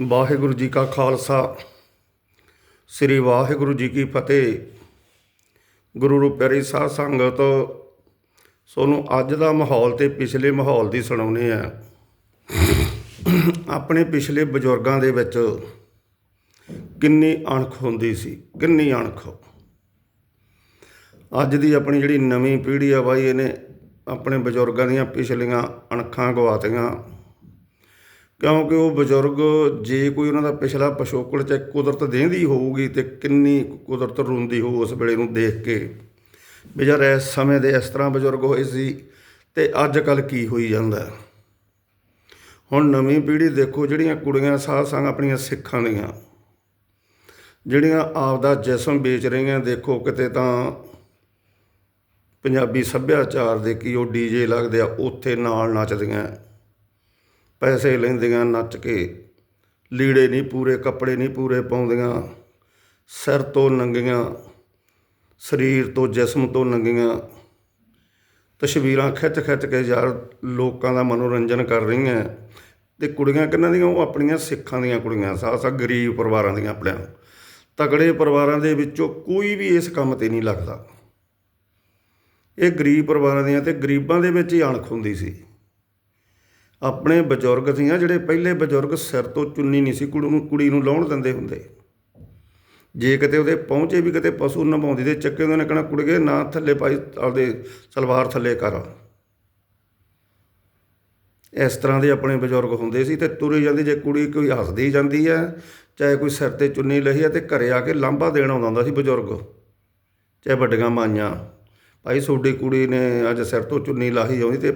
ਵਾਹਿਗੁਰੂ ਜੀ ਕਾ ਖਾਲਸਾ। ਸ੍ਰੀ ਵਾਹਿਗੁਰੂ ਜੀ ਕੀ ਫਤਿਹ। ਗੁਰੂ ਰੂਪ ਪਿਆਰੀ ਸਾਧ ਸੰਗਤ, ਸੋਨੂੰ ਅੱਜ ਦਾ ਮਾਹੌਲ ਤੇ ਪਿਛਲੇ ਮਾਹੌਲ ਦੀ ਸੁਣਾਉਨੇ ਆ ਆਪਣੇ ਪਿਛਲੇ ਬਜ਼ੁਰਗਾਂ ਦੇ ਵਿੱਚ ਕਿੰਨੀ ਅਣਖ ਹੁੰਦੀ ਸੀ, ਕਿੰਨੀ ਅਣਖ। ਅੱਜ ਦੀ ਆਪਣੀ ਜਿਹੜੀ ਨਵੀਂ ਪੀੜ੍ਹੀ ਆ ਬਾਈ, ਇਹਨੇ ਆਪਣੇ ਬਜ਼ੁਰਗਾਂ ਦੀਆਂ ਪਿਛਲੀਆਂ ਅਣਖਾਂ ਗਵਾਤੀਆਂ। ਕਿਉਂਕਿ ਉਹ ਬਜ਼ੁਰਗ, ਜੇ ਕੋਈ ਉਹਨਾਂ ਦਾ ਪਿਛਲਾ ਪਿਛੋਕੜ ਚ ਕੁਦਰਤ ਦੇਂਦੀ ਹੋਊਗੀ ਤੇ ਕਿੰਨੀ ਕੁਦਰਤ ਰੋਂਦੀ ਹੋਊ ਉਸ ਵੇਲੇ ਨੂੰ ਦੇਖ ਕੇ। ਵੀ ਯਾਰ ਇਸ ਸਮੇਂ ਦੇ ਇਸ ਤਰ੍ਹਾਂ ਬਜ਼ੁਰਗ ਹੋਏ ਸੀ ਤੇ ਅੱਜ ਕੱਲ ਕੀ ਹੋਈ ਜਾਂਦਾ। ਹੁਣ ਨਵੀਂ ਪੀੜ੍ਹੀ ਦੇਖੋ ਜਿਹੜੀਆਂ ਕੁੜੀਆਂ ਸਾਧ ਸੰਗ ਆਪਣੀਆਂ ਸਿੱਖਾਂ ਦੀਆਂ, ਜਿਹੜੀਆਂ ਆਪ ਦਾ ਜਿਸਮ ਵੇਚ ਰਹੀਆਂ, ਦੇਖੋ ਕਿਤੇ ਤਾਂ ਪੰਜਾਬੀ ਸੱਭਿਆਚਾਰ ਦੇ ਕੀ ਉਹ ਡੀਜੇ ਲੱਗਦੇ ਆ, ਉੱਥੇ ਨਾਲ ਨੱਚਦੀਆਂ। ਪੈਸੇ ਲੈਂਦੀਆਂ, ਨੱਚ ਕੇ। ਲੀੜੇ ਨਹੀਂ ਪੂਰੇ, ਕੱਪੜੇ ਨਹੀਂ ਪੂਰੇ ਪਾਉਂਦੀਆਂ। ਸਿਰ ਤੋਂ ਨੰਗੀਆਂ, ਸਰੀਰ ਤੋਂ ਜਿਸਮ ਤੋਂ ਨੰਗੀਆਂ। ਤਸਵੀਰਾਂ ਖਿੱਚ ਖਿੱਚ ਕੇ ਯਾਰ ਲੋਕਾਂ ਦਾ ਮਨੋਰੰਜਨ ਕਰ ਰਹੀਆਂ। ਤੇ ਕੁੜੀਆਂ ਕਿੰਨਾਂ ਦੀਆਂ? ਉਹ ਆਪਣੀਆਂ ਸਿੱਖਾਂ ਦੀਆਂ ਕੁੜੀਆਂ ਸਾਹ ਗਰੀਬ ਪਰਿਵਾਰਾਂ ਦੀਆਂ ਆਪਣਿਆਂ ਤਕੜੇ ਪਰਿਵਾਰਾਂ ਦੇ ਵਿੱਚੋਂ ਕੋਈ ਵੀ ਇਸ ਕੰਮ ਤੇ ਨਹੀਂ ਲੱਗਦਾ। ਇਹ ਗਰੀਬ ਪਰਿਵਾਰਾਂ ਦੀਆਂ ਤੇ ਗਰੀਬਾਂ ਦੇ ਵਿੱਚ ਹੀ ਅਣਖ ਹੁੰਦੀ ਸੀ। ਆਪਣੇ ਬਜ਼ੁਰਗ ਸੀ ਸੀਆਂ ਜਿਹੜੇ ਪਹਿਲੇ ਬਜ਼ੁਰਗ ਸਿਰ ਤੋਂ ਚੁੰਨੀ ਨਹੀਂ ਸੀ ਕੁੜੀ ਨੂੰ ਕੁੜੀ ਨੂੰ ਲਾਉਣ ਦਿੰਦੇ ਹੁੰਦੇ। ਜੇ ਕਿਤੇ ਉਹਦੇ ਪਹੁੰਚੇ ਵੀ ਕਿਤੇ ਪਸ਼ੂ ਨਭਾਉਂਦੀ ਤੇ ਚੱਕੇ ਉਹਨਾਂ ਨੇ ਕਹਣਾ, ਕੁੜੀਏ, ਨਾ ਥੱਲੇ ਪਾਈ ਆਪਦੇ ਸਲਵਾਰ ਥੱਲੇ ਕਰ। ਇਸ ਤਰ੍ਹਾਂ ਦੇ ਆਪਣੇ ਬਜ਼ੁਰਗ ਹੁੰਦੇ ਸੀ ਤੇ ਤੁਰੀ ਜਾਂਦੀ, ਜੇ ਕੁੜੀ ਕੋਈ ਹੱਸਦੀ ਜਾਂਦੀ ਹੈ, ਚਾਹੇ ਕੋਈ ਸਿਰ ਤੇ ਚੁੰਨੀ ਲਈ ਹੈ ਤੇ ਘਰੇ ਆ ਕੇ ਲਾਂਭਾ ਦੇਣ ਆਉਂਦਾ ਹੁੰਦਾ ਸੀ ਬਜ਼ੁਰਗ, ਚਾਹੇ ਵੱਡੀਆਂ ਮਾਈਆਂ। ਭਾਈ ਤੁਹਾਡੀ ਕੁੜੀ ਨੇ ਅੱਜ ਸਿਰ ਤੋਂ ਚੁੰਨੀ ਲਾਹੀ ਆਉਂਦੀ ਤੇ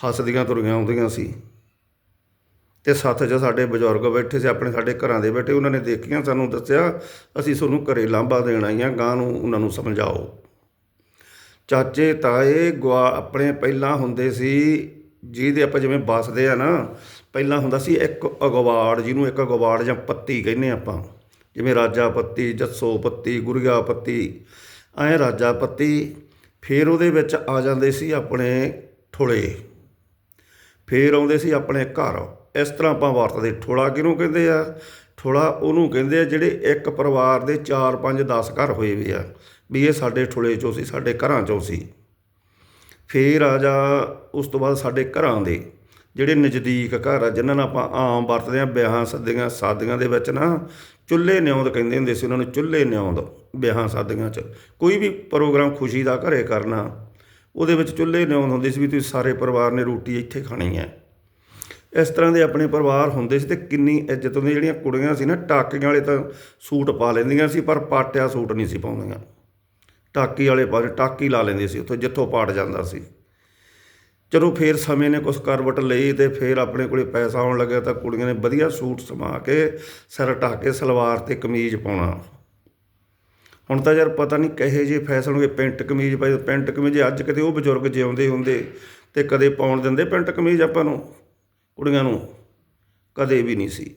ਹੱਸਦੀਆਂ ਤੁਰੀਆਂ ਆਉਂਦੀਆਂ ਸੀ। ਤੇ ਸੱਥ 'ਚ ਸਾਡੇ ਬਜ਼ੁਰਗ ਬੈਠੇ ਸੀ, ਆਪਣੇ ਸਾਡੇ ਘਰਾਂ ਦੇ ਬੈਠੇ, ਉਹਨਾਂ ਨੇ ਦੇਖੀਆਂ, ਸਾਨੂੰ ਦੱਸਿਆ, ਅਸੀਂ ਤੁਹਾਨੂੰ ਘਰੇ ਲਾਂਭਾ ਦੇਣ ਆਈਆਂ ਗਾਂ ਨੂੰ ਉਹਨਾਂ ਨੂੰ ਸਮਝਾਓ। ਚਾਚੇ, ਤਾਏ, ਗੁਆ ਆਪਣੇ ਪਹਿਲਾਂ ਹੁੰਦੇ ਸੀ, ਜਿਹਦੇ ਆਪਾਂ ਜਿਵੇਂ ਬਸਦੇ ਆ ਨਾ, ਪਹਿਲਾਂ ਹੁੰਦਾ ਸੀ ਇੱਕ ਅਗਵਾੜ, ਜਿਹਨੂੰ ਇੱਕ ਅਗਵਾੜ ਜਾਂ ਪੱਤੀ ਕਹਿੰਦੇ ਆਪਾਂ। ਜਿਵੇਂ ਰਾਜਾ ਪੱਤੀ, ਜੱਸੋ ਪੱਤੀ, ਗੁਰੀਆ ਪੱਤੀ, ਐ ਰਾਜਾ ਪੱਤੀ, ਫਿਰ ਉਹਦੇ ਵਿੱਚ ਆ ਜਾਂਦੇ ਸੀ ਆਪਣੇ ਠੋਲੇ। ਫਿਰ ਆਉਂਦੇ ਸੀ ਆਪਣੇ ਘਰ। ਇਸ ਤਰ੍ਹਾਂ ਆਪਾਂ ਵਰਤਦੇ ਠੋਲਾ ਕਿਹਨੂੰ ਕਹਿੰਦੇ ਆ? ਠੋਲਾ ਉਹਨੂੰ ਕਹਿੰਦੇ ਆ ਜਿਹੜੇ ਇੱਕ ਪਰਿਵਾਰ ਦੇ 4 5 10 ਘਰ ਹੋਏ ਵੀ ਆ। ਵੀ ਇਹ ਸਾਡੇ ਠੋਲੇ ਚੋਂ ਸੀ, ਸਾਡੇ ਘਰਾਂ ਚੋਂ ਸੀ। ਫੇਰ ਆ ਜਾ ਉਸ ਤੋਂ ਬਾਅਦ ਸਾਡੇ ਘਰਾਂ ਦੇ। ਜਿਹੜੇ ਨਜ਼ਦੀਕ ਘਰ ਆ, ਜਿਨ੍ਹਾਂ ਨਾਲ ਆਪਾਂ ਆਮ ਵਰਤਦੇ ਆ ਵਿਆਹਾਂ ਸੱਦੀਆਂ, ਸਾਦੀਆਂ ਦੇ ਵਿੱਚ ਨਾ, ਚੁੱਲ੍ਹੇ ਨਿਉਂਦ ਕਹਿੰਦੇ ਹੁੰਦੇ ਸੀ, ਉਹਨਾਂ ਨੂੰ ਚੁੱਲ੍ਹੇ ਨਿਉਂਦ, ਵਿਆਹਾਂ ਸਾਦੀਆਂ 'ਚ। ਕੋਈ ਵੀ ਪ੍ਰੋਗਰਾਮ ਖੁਸ਼ੀ ਦਾ ਘਰੇ ਕਰਨਾ, ਉਹਦੇ ਵਿੱਚ ਚੁੱਲ੍ਹੇ ਨਿਉਂਦ ਹੁੰਦੇ ਸੀ ਵੀ ਤੁਸੀਂ ਸਾਰੇ ਪਰਿਵਾਰ ਨੇ ਰੋਟੀ ਇੱਥੇ ਖਾਣੀ ਹੈ। ਇਸ ਤਰ੍ਹਾਂ ਦੇ ਆਪਣੇ ਪਰਿਵਾਰ ਹੁੰਦੇ ਸੀ ਤੇ ਕਿੰਨੀ ਇੱਜ਼ਤ ਹੁੰਦੀ ਜਿਹੜੀਆਂ ਕੁੜੀਆਂ ਸੀ ਨਾ, ਟਾਕੀਆਂ ਵਾਲੇ ਤਾਂ ਸੂਟ ਪਾ ਲੈਂਦੀਆਂ ਸੀ, ਪਰ ਪਾਟਿਆ ਸੂਟ ਨਹੀਂ ਸੀ ਪਾਉਂਦੀਆਂ। ਟਾਕੀ ਵਾਲੇ ਪਾ ਟਾਕੀ ਲਾ ਲੈਂਦੇ ਸੀ, ਉੱਥੋਂ ਜਿੱਥੋਂ ਪਾਟ ਜਾਂਦਾ ਸੀ। ਚਲੋ ਫੇਰ ਸਮੇਂ ਨੇ ਕੁਝ ਕਰਵਟ ਲਈ ਤੇ ਫੇਰ ਆਪਣੇ ਕੋਲੇ ਪੈਸਾ ਆਉਣ ਲੱਗਿਆ ਤਾਂ ਕੁੜੀਆਂ ਨੇ ਵਧੀਆ ਸੂਟ ਸਮਾ ਕੇ ਸਿਰ ਢੱਕ ਕੇ ਸਲਵਾਰ ਤੇ ਕਮੀਜ਼ ਪਾਉਣਾ। ਹੁਣ ਤਾਂ ਯਾਰ ਪਤਾ ਨਹੀਂ ਕਹੇ ਜੇ ਫੈਸ਼ਨ ਹੋ ਗਏ ਪੈਂਟ ਕਮੀਜ਼ ਪਾਈ ਪੈਂਟ ਕਮੀਜ਼ ਅੱਜ ਕਿਤੇ ਉਹ ਬਜ਼ੁਰਗ ਜਿਉਂਦੇ ਹੁੰਦੇ ਤੇ ਕਦੇ ਪਾਉਣ ਦਿੰਦੇ ਪੈਂਟ ਕਮੀਜ਼ ਆਪਾਂ ਨੂੰ। ਕੁੜੀਆਂ ਨੂੰ ਕਦੇ ਵੀ ਨਹੀਂ ਸੀ।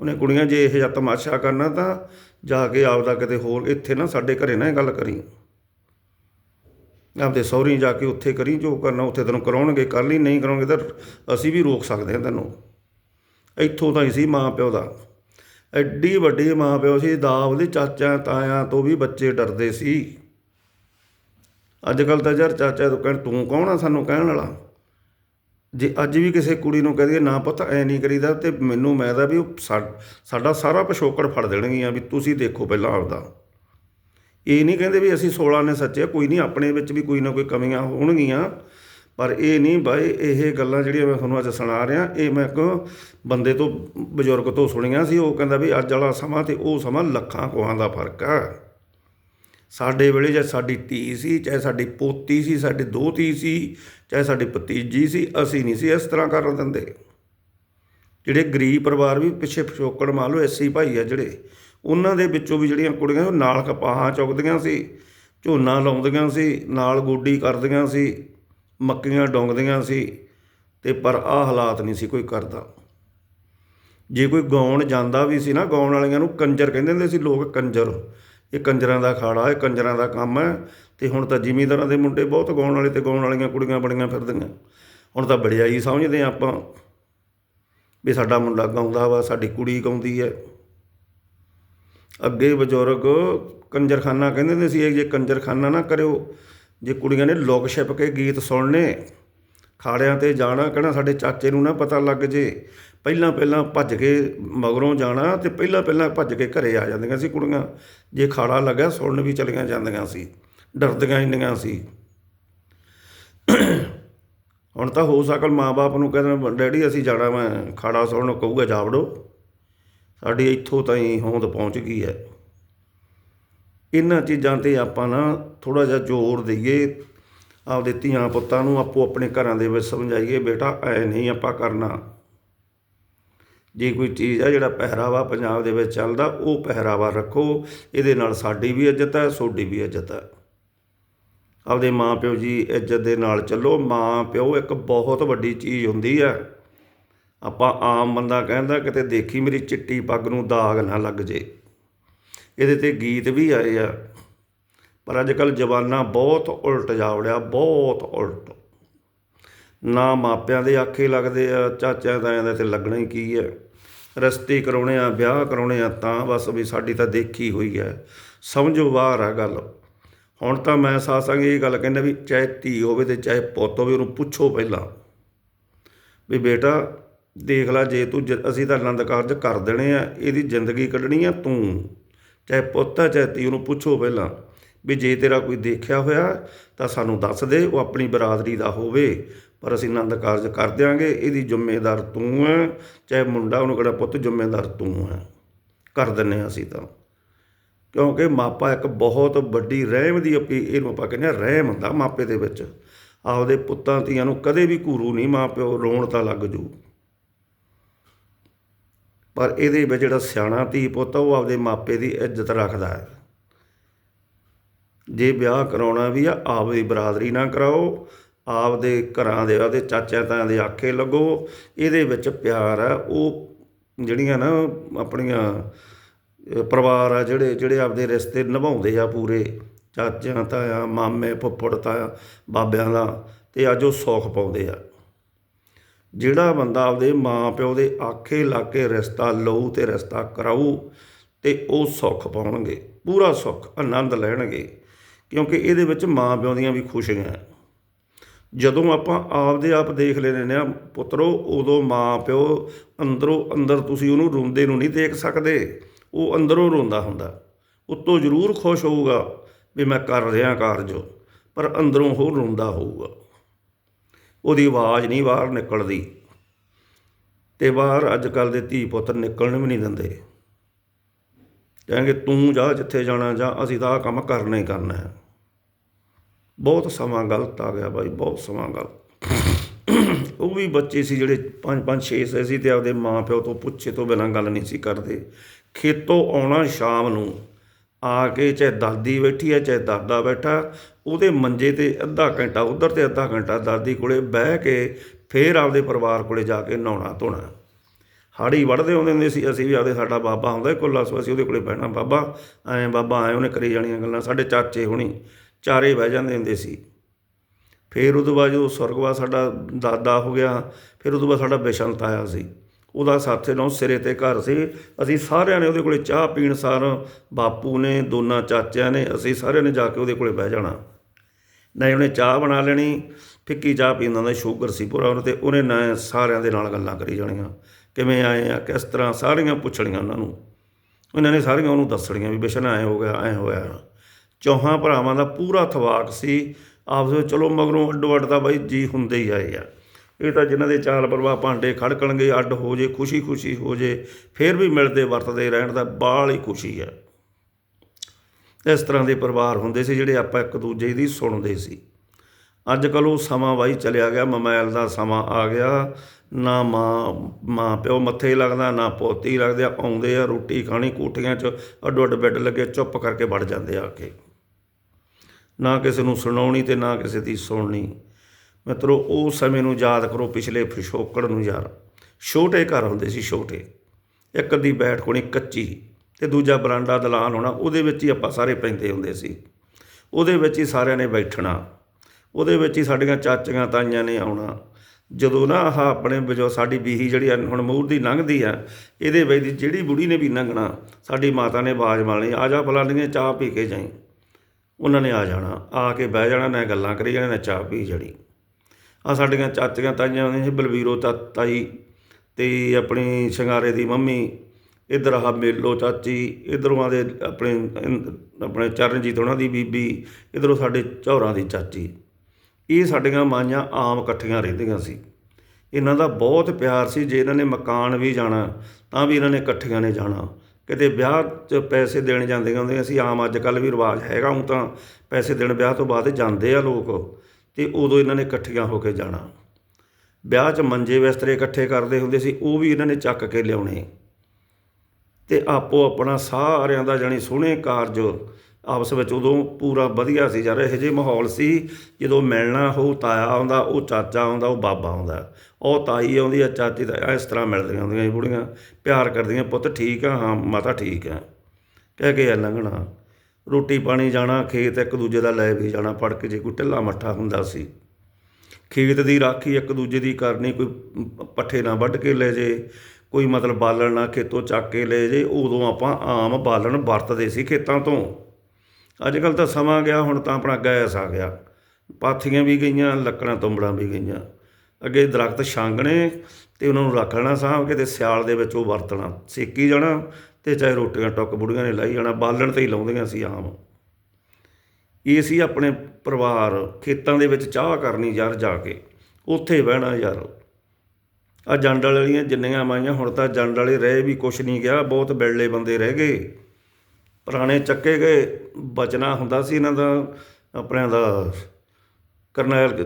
ਉਹਨੇ ਕੁੜੀਆਂ ਜੇ ਇਹ ਜਿਹਾ ਤਮਾਸ਼ਾ ਕਰਨਾ ਤਾਂ ਜਾ ਕੇ ਆਪਦਾ ਕਿਤੇ ਹੋਰ ਇੱਥੇ ਨਾ ਸਾਡੇ ਘਰੇ ਨਾ ਇਹ ਗੱਲ ਕਰੀ। ਆਪਦੇ ਸਹੁਰੀ ਜਾ ਕੇ ਉੱਥੇ ਕਰੀ, ਜੋ ਕਰਨਾ ਉੱਥੇ ਤੈਨੂੰ ਕਰਾਉਣਗੇ, ਕਰ ਲਈ, ਨਹੀਂ ਕਰਾਉਣਗੇ ਤਾਂ ਅਸੀਂ ਵੀ ਰੋਕ ਸਕਦੇ ਹਾਂ ਤੈਨੂੰ। ਇੱਥੋਂ ਤਾਂ ਹੀ ਸੀ ਮਾਂ ਪਿਓ ਦਾ। ਐਡੀ ਵੱਡੀ ਮਾਂ ਪਿਓ ਸੀ, ਦਾ ਉਹਦੇ ਚਾਚਾ ਤਾਇਆ ਤੋਂ ਵੀ ਬੱਚੇ ਡਰਦੇ ਸੀ। ਅੱਜ ਕੱਲ ਤਾਂ ਯਾਰ ਚਾਚਾ ਤੋਂ ਕਹਿਣ, ਤੂੰ ਕੌਣ ਆ ਸਾਨੂੰ ਕਹਿਣ ਵਾਲਾ? ਜੇ ਅੱਜ ਵੀ ਕਿਸੇ ਕੁੜੀ ਨੂੰ ਕਹਦੇ ਨਾ ਪੁੱਤ, ਐ ਨਹੀਂ ਕਰੀਦਾ ਤੇ ਮੈਨੂੰ ਮੈਂ ਦਾ ਵੀ ਉਹ ਸਾ- ਸਾਡਾ ਸਾਰਾ ਪਿਛੋਕੜ ਫੜ ਦੇਣਗੀਆਂ ਵੀ ਤੁਸੀਂ ਦੇਖੋ ਪਹਿਲਾਂ ਆਪਦਾ। ਇਹ ਨਹੀਂ ਕਹਿੰਦੇ ਵੀ ਅਸੀਂ 16 ਨੇ ਸੱਚੇ, ਕੋਈ ਨਹੀਂ, ਆਪਣੇ ਵਿੱਚ ਵੀ ਕੋਈ ਨਾ ਕੋਈ ਕਮੀਆਂ ਹੋਣਗੀਆਂ। ਪਰ ਇਹ ਨਹੀਂ ਬਾਈ, ਇਹ ਗੱਲਾਂ ਜਿਹੜੀਆਂ ਮੈਂ ਤੁਹਾਨੂੰ ਅੱਜ ਸੁਣਾ ਰਿਹਾ, ਇਹ ਮੈਂ ਇੱਕ ਬੰਦੇ ਤੋਂ, ਬਜ਼ੁਰਗ ਤੋਂ ਸੁਣੀਆਂ ਸੀ, ਉਹ ਕਹਿੰਦਾ ਵੀ ਅੱਜ ਵਾਲਾ ਸਮਾਂ ਤੇ ਉਹ ਸਮਾਂ ਲੱਖਾਂ ਕੋਹਾਂ ਦਾ ਫ਼ਰਕ ਆ। ਸਾਡੇ ਵੇਲੇ ਜੇ ਸਾਡੀ ਧੀ ਸੀ, ਚਾਹੇ ਸਾਡੀ ਪੋਤੀ ਸੀ, ਸਾਡੀ ਦੋਤੀ ਸੀ, ਚਾਹੇ ਸਾਡੀ ਭਤੀਜੀ ਸੀ, ਅਸੀਂ ਨਹੀਂ ਸੀ ਇਸ ਤਰ੍ਹਾਂ ਕਰਨ ਦਿੰਦੇ। ਜਿਹੜੇ ਗਰੀਬ ਪਰਿਵਾਰ ਵੀ ਪਿੱਛੇ ਪਿਛੋਕੜ ਮੰਨ ਲਓ, ਐਸੀ ਭਾਈ ਆ ਜਿਹੜੇ, ਉਹਨਾਂ ਦੇ ਵਿੱਚੋਂ ਵੀ ਜਿਹੜੀਆਂ ਕੁੜੀਆਂ ਉਹ ਨਾਲ ਕਪਾਹਾਂ ਚੁਗਦੀਆਂ ਸੀ, ਝੋਨਾ ਲਾਉਂਦੀਆਂ ਸੀ, ਨਾਲ ਗੋਡੀ ਕਰਦੀਆਂ ਸੀ, ਮੱਕੀਆਂ ਡੋਂਗਦੀਆਂ ਸੀ, ਤੇ ਪਰ ਆਹ ਹਾਲਾਤ ਨਹੀਂ ਸੀ ਕੋਈ ਕਰਦਾ। ਜੇ ਕੋਈ ਗਾਉਣ ਜਾਂਦਾ ਵੀ ਸੀ ਨਾ, ਗਾਉਣ ਵਾਲੀਆਂ ਨੂੰ ਕੰਜਰ ਕਹਿੰਦੇ ਹੁੰਦੇ ਸੀ, ਲੋਕ ਕੰਜਰ। ਇਹ ਕੰਜਰਾਂ ਦਾ ਖਾੜਾ, ਇਹ ਕੰਜਰਾਂ ਦਾ ਕੰਮ ਹੈ ਤੇ ਹੁਣ ਤਾਂ ਜ਼ਿਮੀਂਦਾਰਾਂ ਦੇ ਮੁੰਡੇ ਬਹੁਤ ਗਾਉਣ ਵਾਲੇ ਤੇ ਗਾਉਣ ਵਾਲੀਆਂ ਕੁੜੀਆਂ ਬੜੀਆਂ ਫਿਰਦੀਆਂ। ਹੁਣ ਤਾਂ ਬੜਿਆਈ ਸਮਝਦੇ ਹਾਂ ਆਪਾਂ ਵੀ ਸਾਡਾ ਮੁੰਡਾ ਗਾਉਂਦਾ ਵਾ, ਸਾਡੀ ਕੁੜੀ ਗਾਉਂਦੀ ਹੈ। ਅੱਗੇ ਬਜ਼ੁਰਗ ਕੰਜਰਖਾਨਾ ਕਹਿੰਦੇ ਹੁੰਦੇ ਸੀ ਇਹ ਜੇ ਕੰਜਰਖਾਨਾ ਨਾ ਕਰਿਓ, ਜੇ ਕੁੜੀਆਂ ਨੇ ਲੋਕ ਛਿਪ ਕੇ ਗੀਤ ਸੁਣਨੇ, ਖਾੜਿਆਂ ਤੇ ਜਾਣਾ, ਕਹਿਣਾ ਸਾਡੇ ਚਾਚੇ ਨੂੰ ਨਾ ਪਤਾ ਲੱਗ ਜੇ ਪਹਿਲਾਂ ਪਹਿਲਾਂ ਭੱਜ ਕੇ ਮਗਰੋਂ ਜਾਣਾ ਤੇ ਪਹਿਲਾਂ ਪਹਿਲਾਂ ਭੱਜ ਕੇ ਘਰੇ ਆ ਜਾਂਦੀਆਂ ਸੀ ਕੁੜੀਆਂ। ਜੇ ਖਾੜਾ ਲੱਗਾ ਸੁਣਨ ਵੀ ਚਲੀਆਂ ਜਾਂਦੀਆਂ ਸੀ, ਡਰਦੀਆਂ ਇੰਨੀਆਂ ਸੀ। ਹੁਣ ਤਾਂ ਹੋ ਸਕਲ ਮਾਪੇ ਨੂੰ ਕਹਿੰਦੇ ਡੈਡੀ, ਅਸੀਂ ਜਾਣਾ ਮੈਂ ਖਾੜਾ ਸੁਣਨ, ਕਹੂਗਾ ਜਾਵੜੋ। ਸਾਡੀ ਇੱਥੋਂ ਤਾਈਂ ਹੋਂਦ ਪਹੁੰਚ ਗਈ ਹੈ। ਇਹਨਾਂ ਚੀਜ਼ਾਂ ਤੇ ਆਪਾਂ ਨਾ ਥੋੜਾ ਜਿਹਾ ਜ਼ੋਰ ਦਈਏ। ਆਪਦੇ ਧੀਆਂ ਪੁੱਤਾਂ ਨੂੰ ਆਪੋ ਆਪਣੇ ਘਰਾਂ ਦੇ ਵਿੱਚ ਸਮਝਾਈਏ, ਬੇਟਾ, ਐ ਨਹੀਂ ਆਪਾਂ ਕਰਨਾ। ਜੇ ਕੋਈ ਚੀਜ਼ ਆ ਜਿਹੜਾ ਪਹਿਰਾਵਾ ਪੰਜਾਬ ਦੇ ਵਿੱਚ ਚੱਲਦਾ, ਉਹ ਪਹਿਰਾਵਾ ਰੱਖੋ। ਇਹਦੇ ਨਾਲ ਸਾਡੀ ਵੀ ਇੱਜ਼ਤ ਹੈ, ਤੁਹਾਡੀ ਵੀ ਇੱਜ਼ਤ ਹੈ। ਆਪਦੇ ਮਾਂ ਪਿਓ ਜੀ ਇੱਜ਼ਤ ਦੇ ਨਾਲ ਚੱਲੋ। ਮਾਂ ਪਿਓ ਇੱਕ ਬਹੁਤ ਵੱਡੀ ਚੀਜ਼ ਹੁੰਦੀ ਆ। ਆਪਾਂ ਆਮ ਬੰਦਾ ਕਹਿੰਦਾ, ਕਿਤੇ ਦੇਖੀ ਮੇਰੀ ਚਿੱਟੀ ਪੱਗ ਨੂੰ ਦਾਗ ਨਾ ਲੱਗ ਜੇ। ਇਹਦੇ ਤੇ ਗੀਤ ਵੀ ਆਏ ਆ। ਪਰ ਅੱਜ ਕੱਲ ਜਵਾਨਾ ਬਹੁਤ ਉਲਟ ਜਾਵੜਿਆ, ਬਹੁਤ ਉਲਟ। ਨਾ ਮਾਪਿਆਂ ਦੇ ਆਖੇ ਲੱਗਦੇ ਆ ਚਾਚਿਆਂ ਤਾਇਆਂ ਦੇ ਤੇ ਲੱਗਣਾ ਹੀ ਕੀ ਹੈ? ਰਸਤੇ ਕਰਾਉਣੇ ਆ, ਵਿਆਹ ਕਰਾਉਣੇ ਆ, ਤਾਂ ਬਸ ਵੀ ਸਾਡੀ ਤਾਂ ਦੇਖੀ ਹੋਈ ਹੈ। ਸਮਝੋ ਬਾਹਰ ਆ ਗੱਲ। ਹੁਣ ਤਾਂ ਮੈਂ ਸਾਸਾਂਗ ਇਹ ਗੱਲ ਕਹਿੰਦਾ ਵੀ ਚਾਹੇ ਧੀ ਹੋਵੇ ਤੇ ਚਾਹੇ ਪੁੱਤ ਹੋਵੇ, ਉਹਨੂੰ ਪੁੱਛੋ ਪਹਿਲਾਂ ਵੀ ਬੇਟਾ ਦੇਖ ਲੈ, ਜੇ ਤੂੰ ਜ- ਅਸੀਂ ਤਾਂ ਆਨੰਦ ਕਾਰਜ ਕਰ ਦੇਣੇ ਆ, ਇਹਦੀ ਜ਼ਿੰਦਗੀ ਕੱਢਣੀ ਆ ਤੂੰ। ਚਾਹੇ ਪੁੱਤ ਆ, ਚਾਹੇ ਧੀ, ਉਹਨੂੰ ਪੁੱਛੋ ਪਹਿਲਾਂ ਵੀ ਜੇ ਤੇਰਾ ਕੋਈ ਦੇਖਿਆ ਹੋਇਆ ਤਾਂ ਸਾਨੂੰ ਦੱਸ ਦੇ, ਉਹ ਆਪਣੀ ਬਰਾਦਰੀ ਦਾ ਹੋਵੇ। ਪਰ ਅਸੀਂ ਆਨੰਦ ਕਾਰਜ ਕਰ ਦਿਆਂਗੇ, ਇਹਦੀ ਜ਼ਿੰਮੇਦਾਰ ਤੂੰ ਹੈ, ਚਾਹੇ ਮੁੰਡਾ ਉਹਨੂੰ ਕਿਹੜਾ ਪੁੱਤ ਜ਼ਿੰਮੇਦਾਰ ਤੂੰ ਹੈ। ਕਰ ਦਿੰਨੇ ਹਾਂ ਅਸੀਂ ਤਾਂ। ਕਿਉਂਕਿ ਮਾਪਾ ਇੱਕ ਬਹੁਤ ਵੱਡੀ ਰਹਿਮ ਦੀ ਅਪੀ ਇਹਨੂੰ ਆਪਾਂ ਕਹਿੰਦੇ ਹਾਂ ਰਹਿਮ ਹੁੰਦਾ ਮਾਪੇ ਦੇ ਵਿੱਚ। ਆਪਦੇ ਪੁੱਤਾਂ ਧੀਆਂ ਨੂੰ ਕਦੇ ਵੀ ਘੂਰੂ ਨਹੀਂ ਮਾਂ ਪਿਓ ਰੋਣ ਤਾਂ ਲੱਗ ਜੂ। ਪਰ ਇਹਦੇ ਵਿੱਚ ਜਿਹੜਾ ਸਿਆਣਾ ਧੀ ਪੁੱਤ ਉਹ ਆਪਦੇ ਮਾਪੇ ਦੀ ਇੱਜ਼ਤ ਰੱਖਦਾ ਹੈ। ਜੇ ਵਿਆਹ ਕਰਾਉਣਾ ਵੀ ਆ, ਆਪਦੀ ਬਰਾਦਰੀ ਨਾ ਕਰਾਓ ਆਪਦੇ ਘਰਾਂ ਦੇ ਉਹਦੇ ਚਾਚਿਆਂ ਤਾਇਆਂ ਦੇ ਆਖੇ ਲੱਗੋ। ਇਹਦੇ ਵਿੱਚ ਪਿਆਰ ਆ, ਉਹ ਜਿਹੜੀਆਂ ਨਾ ਆਪਣੀਆਂ ਪਰਿਵਾਰ ਆ ਜਿਹੜੇ ਜਿਹੜੇ ਆਪਦੇ ਰਿਸ਼ਤੇ ਨਿਭਾਉਂਦੇ ਆ ਪੂਰੇ। ਚਾਚਿਆਂ ਤਾਇਆ, ਮਾਮੇ, ਫੁੱਫੜ ਤਾਇਆ, ਬਾਬਿਆਂ ਦਾ, ਤੇ ਅੱਜ ਉਹ ਸੌਖ ਪਾਉਂਦੇ ਆ। ਜਿਹੜਾ ਬੰਦਾ ਆਪਦੇ ਮਾਂ ਪਿਓ ਦੇ ਆਖੇ ਲਾ ਕੇ ਰਿਸ਼ਤਾ ਲਊ ਤੇ ਰਿਸ਼ਤਾ ਕਰਾਊ, ਤੇ ਉਹ ਸੁੱਖ ਪਾਉਣਗੇ, ਪੂਰਾ ਸੁੱਖ, ਆਨੰਦ ਲੈਣਗੇ। ਕਿਉਂਕਿ ਇਹਦੇ ਵਿੱਚ ਮਾਂ ਪਿਓ ਦੀਆਂ ਵੀ ਖੁਸ਼ੀਆਂ ਜਦੋਂ ਆਪਾਂ ਆਪਦੇ ਆਪ ਦੇਖ ਲੈਨੇ ਨੇ ਪੁੱਤਰੋ, ਉਦੋਂ ਮਾਂ ਪਿਓ ਅੰਦਰੋਂ ਅੰਦਰ ਤੁਸੀਂ ਉਹਨੂੰ ਰੋਂਦੇ ਨੂੰ ਨਹੀਂ ਦੇਖ ਸਕਦੇ। ਉਹ ਅੰਦਰੋਂ ਰੋਂਦਾ ਹੁੰਦਾ। ਉੱਤੋਂ ਜ਼ਰੂਰ ਖੁਸ਼ ਹੋਊਗਾ ਵੀ ਮੈਂ ਕਰ ਰਿਹਾ ਕਾਰਜ, ਪਰ ਅੰਦਰੋਂ ਉਹ ਰੋਂਦਾ ਹੋਊਗਾ। ਉਹਦੀ ਆਵਾਜ਼ ਨਹੀਂ ਬਾਹਰ ਨਿਕਲਦੀ। ਤੇ ਬਾਹਰ ਅੱਜ ਕੱਲ ਦੇ ਧੀ ਪੁੱਤ ਨਿਕਲਣ ਵੀ ਨਹੀਂ ਦਿੰਦੇ। ਕਹਿੰਗੇ ਤੂੰ ਜਾ ਜਿੱਥੇ ਜਾਣਾ ਜਾ ਅਸੀਂ ਤਾਂ ਆਹ ਕੰਮ ਕਰਨਾ ਹੀ ਕਰਨਾ ਹੈ। ਬਹੁਤ ਸਮਾਂ ਗਲਤ ਆ ਗਿਆ ਬਾਈ, ਬਹੁਤ ਸਮਾਂ ਗਲਤ। ਉਹ ਵੀ ਬੱਚੇ ਸੀ ਜਿਹੜੇ 5 5 6 6 ਸੀ ਤੇ ਆਪਦੇ ਮਾਂ ਪਿਓ ਤੋਂ ਪੁੱਛੇ ਤੋਂ ਬਿਨਾਂ ਗੱਲ ਨਹੀਂ ਸੀ ਕਰਦੇ। ਖੇਤੋਂ ਆਉਣਾ ਸ਼ਾਮ ਨੂੰ, ਆ ਕੇ ਚਾਹੇ ਦਾਦੀ ਬੈਠੀ ਹੈ ਚਾਹੇ ਦਾਦਾ ਬੈਠਾ, ਉਹਦੇ ਮੰਜੇ ਤੇ ਅੱਧਾ ਘੰਟਾ, ਉਧਰ ਤੇ ਅੱਧਾ ਘੰਟਾ ਦਾਦੀ ਕੋਲੇ ਬਹਿ ਕੇ ਫੇਰ ਆਪਦੇ ਪਰਿਵਾਰ ਕੋਲੇ ਜਾ ਕੇ ਨਹਾਉਣਾ ਧੋਣਾ। ਹਾੜੀ ਵੜਦੇ ਆਉਂਦੇ ਹੁੰਦੇ ਸੀ, ਅਸੀਂ ਵੀ ਆਪਦੇ ਸਾਡਾ ਬਾਬਾ ਹੁੰਦਾ ਕੋਲਾ ਸੋ ਅਸੀਂ ਉਹਦੇ ਕੋਲੇ ਬਹਿਣਾ, ਬਾਬਾ, ਐਂ ਬਾਬਾ, ਐਂ ਉਹਨੇ ਕਰੀ ਜਾਣੀਆਂ ਗੱਲਾਂ, ਸਾਡੇ ਚਾਚੇ ਹੋਣੀ ਚਾਰੇ ਬਹਿ ਜਾਂਦੇ ਹੁੰਦੇ ਸੀ। ਫਿਰ ਉਦੋਂ ਬਾਅਦ ਜਦੋਂ ਸੁਰਗਵਾ ਸਾਡਾ ਦਾਦਾ ਹੋ ਗਿਆ, ਫਿਰ ਉਦੋਂ ਬਾਅਦ ਸਾਡਾ ਬਿਸ਼ੰਤ ਆਇਆ ਸੀ। ਉਹਦਾ ਸਾਥੇ ਨੂੰ ਸਿਰੇ ਤੇ ਘਰ ਸੀ। ਅਸੀਂ ਸਾਰਿਆਂ ਨੇ ਉਹਦੇ ਕੋਲੇ ਚਾਹ ਪੀਣ ਸਾਰ ਬਾਪੂ ਨੇ, ਦੋਨਾਂ ਚਾਚਿਆਂ ਨੇ, ਅਸੀਂ ਸਾਰਿਆਂ ਨੇ ਜਾ ਕੇ ਉਹਦੇ ਕੋਲੇ ਬਹਿ ਜਾਣਾ। ਨਾ ਉਹਨੇ ਚਾਹ ਬਣਾ ਲੈਣੀ, ਫਿੱਕੀ ਚਾਹ ਪੀਂਦਾ ਦਾ ਸ਼ੂਗਰ ਸੀ ਪੂਰਾ ਉਹਨੂੰ ਤੇ ਉਹਨੇ ਨਾ ਸਾਰਿਆਂ ਦੇ ਨਾਲ ਗੱਲਾਂ ਕਰੀ ਜਾਣੀਆਂ। ਕਿਵੇਂ ਆਏ ਆ, ਕਿਸ ਤਰ੍ਹਾਂ, ਸਾਰੀਆਂ ਪੁੱਛਣੀਆਂ ਉਹਨਾਂ ਨੂੰ। ਉਹਨਾਂ ਨੇ ਸਾਰੀਆਂ ਉਹਨੂੰ ਦੱਸਣੀਆਂ ਵੀ ਬਿਸ਼ਨ ਐ ਹੋ ਗਿਆ, ਐ ਹੋਇਆ। ਚੌਹਾਂ ਭਰਾਵਾਂ ਦਾ ਪੂਰਾ ਥਵਾਕ ਸੀ। ਆਪਸ ਵਿੱਚ ਚਲੋ ਮਗਰੋਂ ਅੱਡੋ ਅੱਡ ਤਾਂ ਬਾਈ ਜੀ ਹੁੰਦੇ ਹੀ ਆਏ ਆ। ਇਹ ਤਾਂ ਜਿਨ੍ਹਾਂ ਦੇ ਚਾਲ ਪ੍ਰਵਾਹ ਭਾਂਡੇ ਖੜਕਣਗੇ, ਅੱਡ ਹੋ ਜੇ ਖੁਸ਼ੀ ਖੁਸ਼ੀ ਹੋ ਜੇ, ਫਿਰ ਵੀ ਮਿਲਦੇ, ਵਰਤਦੇ ਰਹਿਣ ਦਾ ਬਾਲ ਹੀ ਖੁਸ਼ੀ ਹੈ ਇਸ ਤਰ੍ਹਾਂ ਦੇ ਪਰਿਵਾਰ ਹੁੰਦੇ ਸੀ ਜਿਹੜੇ ਆਪਾਂ ਇੱਕ ਦੂਜੇ ਦੀ ਸੁਣਦੇ ਸੀ। ਅੱਜ ਕੱਲ ਉਹ ਸਮਾਂ ਬਾਈ ਚਲਿਆ ਗਿਆ ਮੋਬਾਈਲ ਦਾ ਸਮਾਂ ਆ ਗਿਆ। ਨਾ ਮਾਂ ਮਾਂ ਪਿਓ ਮੱਥੇ ਲੱਗਦਾ, ਨਾ ਪੋਤੀ ਲੱਗਦੇ, ਆਉਂਦੇ ਆ ਰੋਟੀ ਖਾਣੀ ਕੋਠੀਆਂ 'ਚ ਅੱਡੋ ਅੱਡ ਬੈੱਡ ਲੱਗੇ, ਚੁੱਪ ਕਰਕੇ ਵੜ ਜਾਂਦੇ ਆ ਕੇ। ਨਾ ਕਿਸੇ ਨੂੰ ਸੁਣਾਉਣੀ ਤੇ ਨਾ ਕਿਸੇ ਦੀ ਸੁਣਨੀ। ਮਿੱਤਰੋ, ਉਹ ਸਮੇਂ ਨੂੰ ਯਾਦ ਕਰੋ, ਪਿਛਲੇ ਪਿਛੋਕੜ ਨੂੰ ਯਾਰ। ਛੋਟੇ ਘਰ ਹੁੰਦੇ ਸੀ ਛੋਟੇ। ਇੱਕ ਅੱਧੀ ਬੈਠ ਕੋਣੀ ਕੱਚੀ ਤੇ ਦੂਜਾ ਬਰਾਂਡਾ ਦਲਾਨ ਹੋਣਾ, ਉਹਦੇ ਵਿੱਚ ਹੀ ਆਪਾਂ ਸਾਰੇ ਪੈਂਦੇ ਹੁੰਦੇ ਸੀ। ਉਹਦੇ ਵਿੱਚ ਹੀ ਸਾਰਿਆਂ ਨੇ ਬੈਠਣਾ। ਉਹਦੇ ਵਿੱਚ ਹੀ ਸਾਡੀਆਂ ਚਾਚੀਆਂ ਤਾਈਆਂ ਨੇ ਆਉਣਾ। ਜਦੋਂ ਨਾ ਆਹ ਆਪਣੇ ਵਜੋ ਸਾਡੀ ਬੀਹੀ ਜਿਹੜੀ ਹੁਣ ਮੂਰ ਦੀ ਲੰਘਦੀ ਆ, ਇਹਦੇ ਵਿੱਚ ਜਿਹੜੀ ਬੁੜੀ ਨੇ ਵੀ ਲੰਘਣਾ ਸਾਡੀ ਮਾਤਾ ਨੇ ਆਵਾਜ਼ ਮਾਰਨੀ, ਆ ਜਾ ਫਲਾਣੀਆਂ ਚਾਹ ਪੀ ਕੇ ਜਾਈ। ਉਹਨਾਂ ਨੇ ਆ ਜਾਣਾ। ਆ ਕੇ ਬਹਿ ਜਾਣਾ ਨਾ ਗੱਲਾਂ ਕਰੀ ਜਾਣਾ ਨਾ ਚਾਹ ਪੀ ਜਣੀ। ਆ ਸਾਡੀਆਂ ਚਾਚੀਆਂ ਤਾਈਆਂ ਆਉਂਦੀਆਂ ਸੀ ਬਲਵੀਰੋ ਚਾ ਤਾਈ ਤੇ ਆਪਣੀ ਸ਼ਿੰਗਾਰੇ ਦੀ ਮੰਮੀ, ਇਧਰ ਆ ਮੇਲੋ ਚਾਚੀ, ਇਧਰੋਂ ਆਦੇ ਆਪਣੇ ਆਪਣੇ ਚਰਨਜੀਤ ਉਹਨਾਂ ਦੀ ਬੀਬੀ, ਇਧਰੋਂ ਸਾਡੇ ਝੌਰਾਂ ਦੀ ਚਾਚੀ। ਇਹ ਸਾਡੀਆਂ ਮਾਈਆਂ ਆਮ ਇਕੱਠੀਆਂ ਰਹਿੰਦੀਆਂ ਸੀ। ਇਹਨਾਂ ਦਾ ਬਹੁਤ ਪਿਆਰ ਸੀ, ਜੇ ਇਹਨਾਂ ਨੇ ਮਕਾਨ ਵੀ ਜਾਣਾ, ਤਾਂ ਵੀ ਇਹਨਾਂ ਨੇ ਇਕੱਠੀਆਂ ਨੇ ਜਾਣਾ। ਕਿਤੇ ਵਿਆਹ 'ਚ ਪੈਸੇ ਦੇਣ ਜਾਂਦੇ ਹੁੰਦੀਆਂ ਸੀ ਆਮ ਅੱਜ ਕੱਲ੍ਹ ਵੀ ਰਿਵਾਜ ਹੈਗਾ ਹੁਣ ਤਾਂ ਪੈਸੇ ਦੇਣ ਵਿਆਹ ਤੋਂ ਬਾਅਦ ਜਾਂਦੇ ਆ ਲੋਕ ਅਤੇ ਉਦੋਂ ਇਹਨਾਂ ਨੇ ਇਕੱਠੀਆਂ ਹੋ ਕੇ ਜਾਣਾ। ਵਿਆਹ 'ਚ ਮੰਜੇ ਬਿਸਤਰੇ ਇਕੱਠੇ ਕਰਦੇ ਹੁੰਦੇ ਸੀ, ਉਹ ਵੀ ਇਹਨਾਂ ਨੇ ਚੱਕ ਕੇ ਲਿਆਉਣੇ। ਅਤੇ ਆਪੋ ਆਪਣਾ ਸਾਰਿਆਂ ਦਾ ਜਾਣੀ ਸੋਹਣੇ ਕਾਰਜ ਆਪਸ ਵਿੱਚ ਉਦੋਂ ਪੂਰਾ ਵਧੀਆ ਸੀ, ਯਾਰ ਇਹੋ ਜਿਹੇ ਮਾਹੌਲ ਸੀ ਜਦੋਂ ਮਿਲਣਾ ਹੋ ਤਾਇਆ ਆਉਂਦਾ, ਉਹ ਚਾਚਾ ਆਉਂਦਾ, ਉਹ ਬਾਬਾ ਆਉਂਦਾ। ਉਹ ਤਾਈ ਆਉਂਦੀ ਆ, ਚਾਚੀ ਤਾਂ ਇਸ ਤਰ੍ਹਾਂ ਮਿਲਦੀਆਂ ਹੁੰਦੀਆਂ ਸੀ ਬੁੜੀਆਂ। ਪਿਆਰ ਕਰਦੀਆਂ, ਪੁੱਤ ਠੀਕ ਆ, ਹਾਂ, ਮਾਤਾ ਠੀਕ ਆ। ਕਹਿ ਕੇ ਆ ਲੰਘਣਾ। ਰੋਟੀ ਪਾਣੀ ਜਾਣਾ, ਖੇਤ ਇੱਕ ਦੂਜੇ ਦਾ ਲੈ ਵੀ ਜਾਣਾ, ਫੜ ਕੇ ਜੇ ਕੋਈ ਢਿੱਲਾ ਮੱਠਾ ਹੁੰਦਾ ਸੀ। ਖੇਤ ਦੀ ਰਾਖੀ ਇੱਕ ਦੂਜੇ ਦੀ ਕਰਨੀ, ਕੋਈ ਪੱਠੇ ਨਾ ਵੱਢ ਕੇ ਲੈ ਜੇ, ਕੋਈ ਮਤਲਬ ਬਾਲਣ ਨਾ ਖੇਤੋਂ ਚੱਕ ਕੇ ਲੈ ਜੇ, ਉਦੋਂ ਆਪਾਂ ਆਮ ਬਾਲਣ ਵਰਤਦੇ ਸੀ ਖੇਤਾਂ ਤੋਂ। ਅੱਜ ਕੱਲ ਤਾਂ ਸਮਾਂ ਗਿਆ, ਹੁਣ ਤਾਂ ਆਪਣਾ ਗੈਸ ਆ ਗਿਆ। ਪਾਥੀਆਂ ਵੀ ਗਈਆਂ, ਲੱਕੜਾਂ, ਤੁੰਬੜਾਂ ਵੀ ਗਈਆਂ। ਅੱਗੇ ਦਰਖਤ ਛਾਂਗਣੇ ਤੇ ਉਹਨਾਂ ਨੂੰ ਰੱਖ ਲੈਣਾ ਸਾਂਭ ਕੇ ਤੇ ਸਿਆਲ ਦੇ ਵਿੱਚ ਉਹ ਵਰਤਣਾ, ਸੇਕੀ ਜਾਣਾ ਤੇ ਚਾਹੇ ਰੋਟੀਆਂ ਟੁੱਕ ਬੁੜੀਆਂ ਨੇ ਲਾਈ ਜਾਣਾ, ਬਾਲਣ ਤੇ ਹੀ ਲਾਉਂਦੀਆਂ ਸੀ ਆਮ। ਇਹ ਸੀ ਆਪਣੇ ਪਰਿਵਾਰ, ਖੇਤਾਂ ਦੇ ਵਿੱਚ ਚਾਹ ਕਰਨੀ ਯਾਰ ਜਾ ਕੇ, ਉੱਥੇ ਬਹਿਣਾ ਯਾਰ। ਆ ਜੰਡ ਵਾਲੀਆਂ ਜਿੰਨੀਆਂ ਮਾਈਆਂ ਹੁਣ ਤਾਂ ਜੰਡ ਵਾਲੇ ਰਹੇ ਵੀ ਕੁਛ ਨਹੀਂ ਗਿਆ, ਬਹੁਤ ਬਿਰਲੇ ਬੰਦੇ ਰਹਿ ਗਏ। ਪੁਰਾਣੇ ਚੱਕੇ ਗਏ ਬਚਨਾ ਹੁੰਦਾ ਸੀ ਇਹਨਾਂ ਦਾ, ਆਪਣਿਆਂ ਦਾ ਕਰਨੈਲ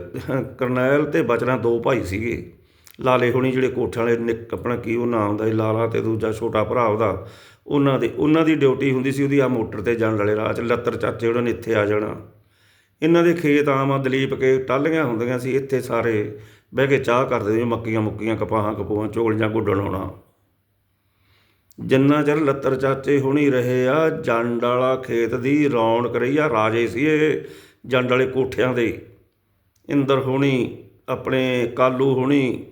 ਕਰਨੈਲ ਤੇ ਬਚਨਾ ਦੋ ਭਾਈ ਸੀਗੇ। ਲਾਲੇ ਹੋਣੀ ਜਿਹੜੇ ਕੋਠਿਆਂ ਵਾਲੇ ਨਿੱਕ, ਆਪਣਾ ਕੀ ਉਹ ਨਾਂ ਹੁੰਦਾ ਸੀ, ਲਾਲਾ ਤੇ ਦੂਜਾ ਛੋਟਾ ਭਰਾ ਉਹਦਾ। ਉਹਨਾਂ ਦੇ, ਉਹਨਾਂ ਦੀ ਡਿਊਟੀ ਹੁੰਦੀ ਸੀ ਉਹਦੀ ਆ ਮੋਟਰ ਤੇ ਜਾਣ ਵਾਲੇ ਰਾਹ 'ਚ, ਲੱਤਰ ਚਾਚੇ ਉਹਨਾਂ ਨੇ ਇੱਥੇ ਆ ਜਾਣਾ। ਇਹਨਾਂ ਦੇ ਖੇਤ ਆਮ ਆ, ਦਲੀਪ ਕੇ ਟਾਲੀਆਂ ਹੁੰਦੀਆਂ ਸੀ, ਇੱਥੇ ਸਾਰੇ ਬਹਿ ਕੇ ਚਾਹ ਕਰਦੇ ਸੀ, ਮੱਕੀਆਂ ਮੁੱਕੀਆਂ, ਕਪਾਹਾਂ, ਕਪੂਹਾਂ ਝੋਲੀਆਂ ਗੁੱਡਣ ਆਉਣਾ। ਜਿੰਨਾ ਚਿਰ ਲੱਤਰ ਚਾਚੇ ਹੁਣੀ ਰਹੇ ਆ, ਜੰਡ ਵਾਲਾ ਖੇਤ ਦੀ ਰੌਣਕ ਰਹੀ ਆ, ਰਾਜੇ ਸੀ ਇਹ ਜੰਡ ਵਾਲੇ ਕੋਠਿਆਂ ਦੇ। ਇੰਦਰ ਹੋਣੀ, ਆਪਣੇ ਕਾਲੂ ਹੋਣੀ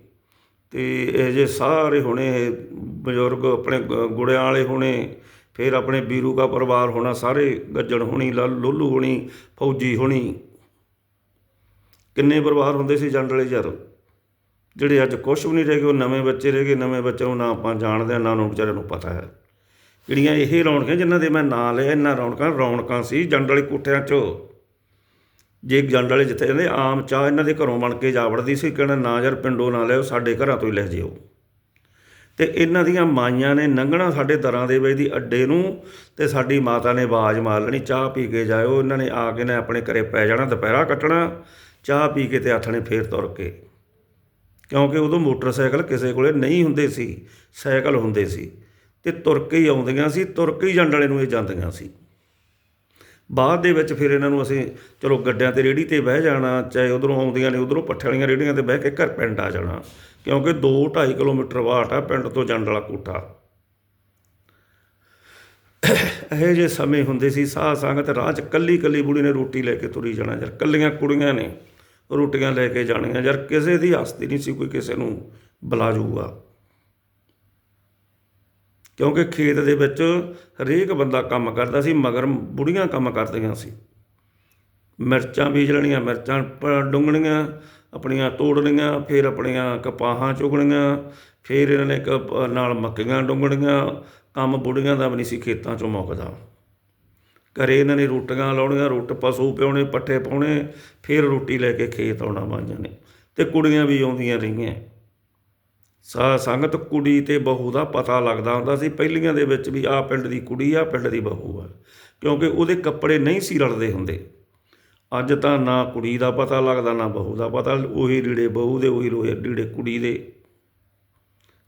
ਅਤੇ ਇਹੋ ਜਿਹੇ ਸਾਰੇ ਹੋਣੇ ਇਹ ਬਜ਼ੁਰਗ ਆਪਣੇ ਗ- ਗੁੜਿਆਂ ਵਾਲੇ ਹੋਣੇ, ਫਿਰ ਆਪਣੇ ਬੀਰੂ ਦਾ ਪਰਿਵਾਰ ਹੋਣਾ, ਸਾਰੇ ਗੱਜਣ ਹੋਣੀ, ਲ- ਲੋਲੂ ਹੋਣੀ, ਫੌਜੀ ਹੋਣੀ। ਕਿੰਨੇ ਪਰਿਵਾਰ ਹੁੰਦੇ ਸੀ ਜੰਡ ਵਾਲੇ ਯਾਰ? ਜਿਹੜੇ ਅੱਜ ਕੁਛ ਵੀ ਨਹੀਂ ਰਹਿ ਗਏ, ਉਹ ਨਵੇਂ ਬੱਚੇ ਰਹਿ ਗਏ, ਨਵੇਂ ਬੱਚਿਆਂ ਨੂੰ ਨਾ ਆਪਾਂ ਜਾਣਦੇ ਹਾਂ ਨਾ ਉਹਨਾਂ ਵਿਚਾਰਿਆਂ ਨੂੰ ਪਤਾ ਹੈ। ਜਿਹੜੀਆਂ ਇਹ ਰੌਣਕਾਂ, ਜਿਨ੍ਹਾਂ ਦੇ ਮੈਂ ਨਾਂ ਲਿਆ, ਇਹਨਾਂ ਰੌਣਕਾਂ ਰੌਣਕਾਂ ਸੀ ਜੰਡ ਵਾਲੇ ਕੋਠਿਆਂ 'ਚੋਂ। ਜੇ ਜੰਡ ਵਾਲੇ ਜਿੱਥੇ ਜਾਂਦੇ, ਆਮ ਚਾਹ ਇਹਨਾਂ ਦੇ ਘਰੋਂ ਬਣ ਕੇ ਜਾ ਵੜਦੀ ਸੀ ਕਹਿਣਾ ਨਾ ਯਾਰ ਪਿੰਡੋਂ ਨਾ ਲਿਓ ਸਾਡੇ ਘਰਾਂ ਤੋਂ ਹੀ ਲੈ ਜਿਓ। ਤੇ ਇਹਨਾਂ ਦੀਆਂ ਮਾਈਆਂ ਨੇ ਲੰਘਣਾ ਸਾਡੇ ਦਰਾਂ ਦੇ ਵਿੱਚ ਦੀ ਅੱਡੇ ਨੂੰ ਤੇ ਸਾਡੀ ਮਾਤਾ ਨੇ ਆਵਾਜ਼ ਮਾਰ ਲੈਣੀ, ਚਾਹ ਪੀ ਕੇ ਜਾਇਓ। ਇਹਨਾਂ ਨੇ ਆ ਕੇ ਨੇ ਆਪਣੇ ਘਰੇ ਪੈ ਜਾਣਾ, ਦੁਪਹਿਰਾ ਕੱਟਣਾ, ਚਾਹ ਪੀ ਕੇ ਤੇ ਆਥਣੇ ਫੇਰ ਤੁਰ ਕੇ। ਕਿਉਂਕਿ ਉਦੋਂ ਮੋਟਰਸਾਈਕਲ ਕਿਸੇ ਕੋਲੇ ਨਹੀਂ ਹੁੰਦੇ ਸੀ, ਸਾਈਕਲ ਹੁੰਦੇ ਸੀ। ਤੇ ਤੁਰ ਕੇ ਹੀ ਆਉਂਦੀਆਂ ਸੀ, ਤੁਰ ਕੇ ਹੀ ਜੰਡ ਵਾਲੇ ਨੂੰ ਇਹ ਜਾਂਦੀਆਂ ਸੀ। ਬਾਅਦ ਦੇ ਵਿੱਚ ਫਿਰ ਇਹਨਾਂ ਨੂੰ ਅਸੀਂ, ਚਲੋ ਗੱਡਿਆਂ ਤੇ ਰੇੜੀ ਤੇ ਬਹਿ ਜਾਣਾ, ਚਾਹੇ ਉਧਰੋਂ ਆਉਂਦੀਆਂ ਨੇ, ਉਧਰੋਂ ਪੱਠੇ ਵਾਲੀਆਂ ਰੇੜੀਆਂ ਤੇ ਬਹਿ ਕੇ ਘਰ ਪਿੰਡ ਆ ਜਾਣਾ। ਕਿਉਂਕਿ 2-2.5 ਕਿਲੋਮੀਟਰ ਵਾਟ ਆ ਪਿੰਡ ਤੋਂ ਜੰਡ ਵਾਲਾ ਕੋਠਾ। ਇਹ ਜੇ ਸਮੇਂ ਹੁੰਦੇ ਸੀ ਸਾਹ ਸੰਗਤ ਰਾਹ 'ਚ ਕੱਲੀ ਕੱਲੀ ਬੁੜੀ ਨੇ ਰੋਟੀ ਲੈ ਕੇ ਤੁਰੀ ਜਾਣਾ। ਯਾਰ ਕੱਲੀਆਂ ਕੁੜੀਆਂ ਨੇ ਰੋਟੀਆਂ ਲੈ ਕੇ ਜਾਣੀਆਂ। ਯਾਰ ਕਿਸੇ ਦੀ ਹਸਤੀ ਨਹੀਂ ਸੀ, ਕੋਈ ਕਿਸੇ ਨੂੰ ਬੁਲਾ ਜੂਗਾ ਕਿਉਂਕਿ ਖੇਤ ਦੇ ਵਿੱਚ ਹਰੇਕ ਬੰਦਾ ਕੰਮ ਕਰਦਾ ਸੀ, ਮਗਰ ਬੁੜੀਆਂ ਕੰਮ ਕਰਦੀਆਂ ਸੀ। ਮਿਰਚਾਂ ਬੀਜ ਲੈਣੀਆਂ, ਮਿਰਚਾਂ ਪ- ਡੁੰਗਣੀਆਂ ਆਪਣੀਆਂ ਤੋੜਨੀਆਂ, ਫਿਰ ਆਪਣੀਆਂ ਕਪਾਹਾਂ ਚੁਗਣੀਆਂ, ਫਿਰ ਇਹਨਾਂ ਨੇ ਇੱਕ ਨਾਲ ਮੱਕੀਆਂ ਡੁੰਗਣੀਆਂ ਕੰਮ ਬੁੜੀਆਂ ਦਾ ਵੀ ਨਹੀਂ ਸੀ, ਖੇਤਾਂ 'ਚੋਂ ਮੁੱਕਦਾ। ਘਰੇ ਇਹਨਾਂ ਨੇ ਰੋਟੀਆਂ ਲਾਉਣੀਆਂ, ਰੋਟ ਪਸ਼ੂ ਪਿਉਣੇ, ਪੱਠੇ ਪਾਉਣੇ, ਫਿਰ ਰੋਟੀ ਲੈ ਕੇ ਖੇਤ ਆਉਣਾ ਮਾਂਜਾਂ ਨੇ। ਤੇ ਕੁੜੀਆਂ ਵੀ ਆਉਂਦੀਆਂ ਰਹੀਆਂ। ਸੰਗਤ ਕੁੜੀ ਤੇ ਬਹੂ ਦਾ ਪਤਾ ਲੱਗਦਾ ਹੁੰਦਾ ਸੀ। ਪਹਿਲੀਆਂ ਦੇ ਵਿੱਚ ਵੀ ਆਹ ਪਿੰਡ ਦੀ ਕੁੜੀ, ਆ ਪਿੰਡ ਦੀ ਬਹੂ ਆ। ਕਿਉਂਕਿ ਉਹਦੇ ਕੱਪੜੇ ਨਹੀਂ ਸੀ ਰਲਦੇ ਹੁੰਦੇ। ਅੱਜ ਤਾਂ ਨਾ ਕੁੜੀ ਦਾ ਪਤਾ ਲੱਗਦਾ, ਨਾ ਬਹੂ ਦਾ ਪਤਾ। ਉਹੀ ਲੀੜੇ ਬਹੂ ਦੇ, ਉਹੀ ਲੋਹੇ ਰੀੜੇ ਕੁੜੀ ਦੇ।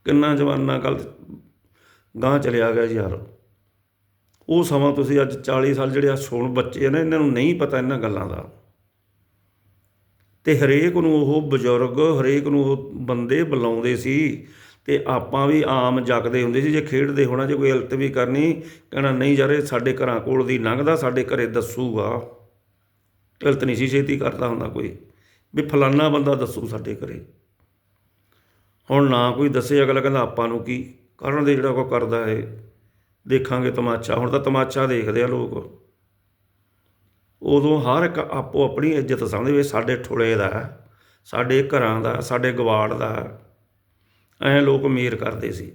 ਕਿੰਨਾ ਜਵਾਨਾ ਕੱਲ ਗਾਂ ਚਲਿਆ ਗਿਆ ਯਾਰ। ਉਹ ਸਮਾਂ ਤੁਸੀਂ ਅੱਜ 40 ਸਾਲ ਜਿਹੜੇ ਆ ਸੁਣ ਬੱਚੇ ਆ ਨਾ, ਇਹਨਾਂ ਨੂੰ ਨਹੀਂ ਪਤਾ ਇਹਨਾਂ ਗੱਲਾਂ ਦਾ। ਤੇ ਹਰੇਕ ਨੂੰ ਉਹ ਬਜ਼ੁਰਗ, ਹਰੇਕ ਨੂੰ ਉਹ ਬੰਦੇ ਬੁਲਾਉਂਦੇ ਸੀ ਤੇ ਆਪਾਂ ਵੀ ਆਮ ਜਗਦੇ ਹੁੰਦੇ ਸੀ, ਜੇ ਖੇਡਦੇ ਹੋਣਾ, ਜੇ ਕੋਈ ਇਲਤ ਵੀ ਕਰਨੀ, ਕਹਿਣਾ, ਨਹੀਂ ਯਾਰ, ਇਹ ਸਾਡੇ ਘਰਾਂ ਕੋਲ ਦੀ ਲੰਘਦਾ, ਸਾਡੇ ਘਰੇ ਦੱਸੂਗਾ। ਇਲਤ ਨਹੀਂ ਸੀ, ਛੇਤੀ ਕਰਦਾ ਹੁੰਦਾ ਕੋਈ। ਵੀ ਫਲਾਨਾ ਬੰਦਾ ਦੱਸੂ ਸਾਡੇ ਘਰੇ। ਹੁਣ ਨਾ ਕੋਈ ਦੱਸੇ, ਅਗਲਾ ਕਹਿੰਦਾ, ਆਪਾਂ ਨੂੰ ਕੀ? ਕਰਨ ਦੇ ਜਿਹੜਾ ਕੋ ਕਰਦਾ ਹੈ ਦੇਖਾਂਗੇ ਤਮਾਸ਼ਾ ਹੁਣ ਤਾਂ ਤਮਾਸ਼ਾ ਦੇਖਦੇ ਆ ਲੋਕ। ਉਦੋਂ ਹਰ ਇੱਕ ਆਪੋ ਆਪਣੀ ਇੱਜ਼ਤ ਸਮਝਦੇ ਵੀ ਸਾਡੇ ਠੁਲੇ ਦਾ, ਸਾਡੇ ਘਰਾਂ ਦਾ, ਸਾਡੇ ਗਵਾੜ ਦਾ, ਐ ਲੋਕ ਅਮੀਰ ਕਰਦੇ ਸੀ।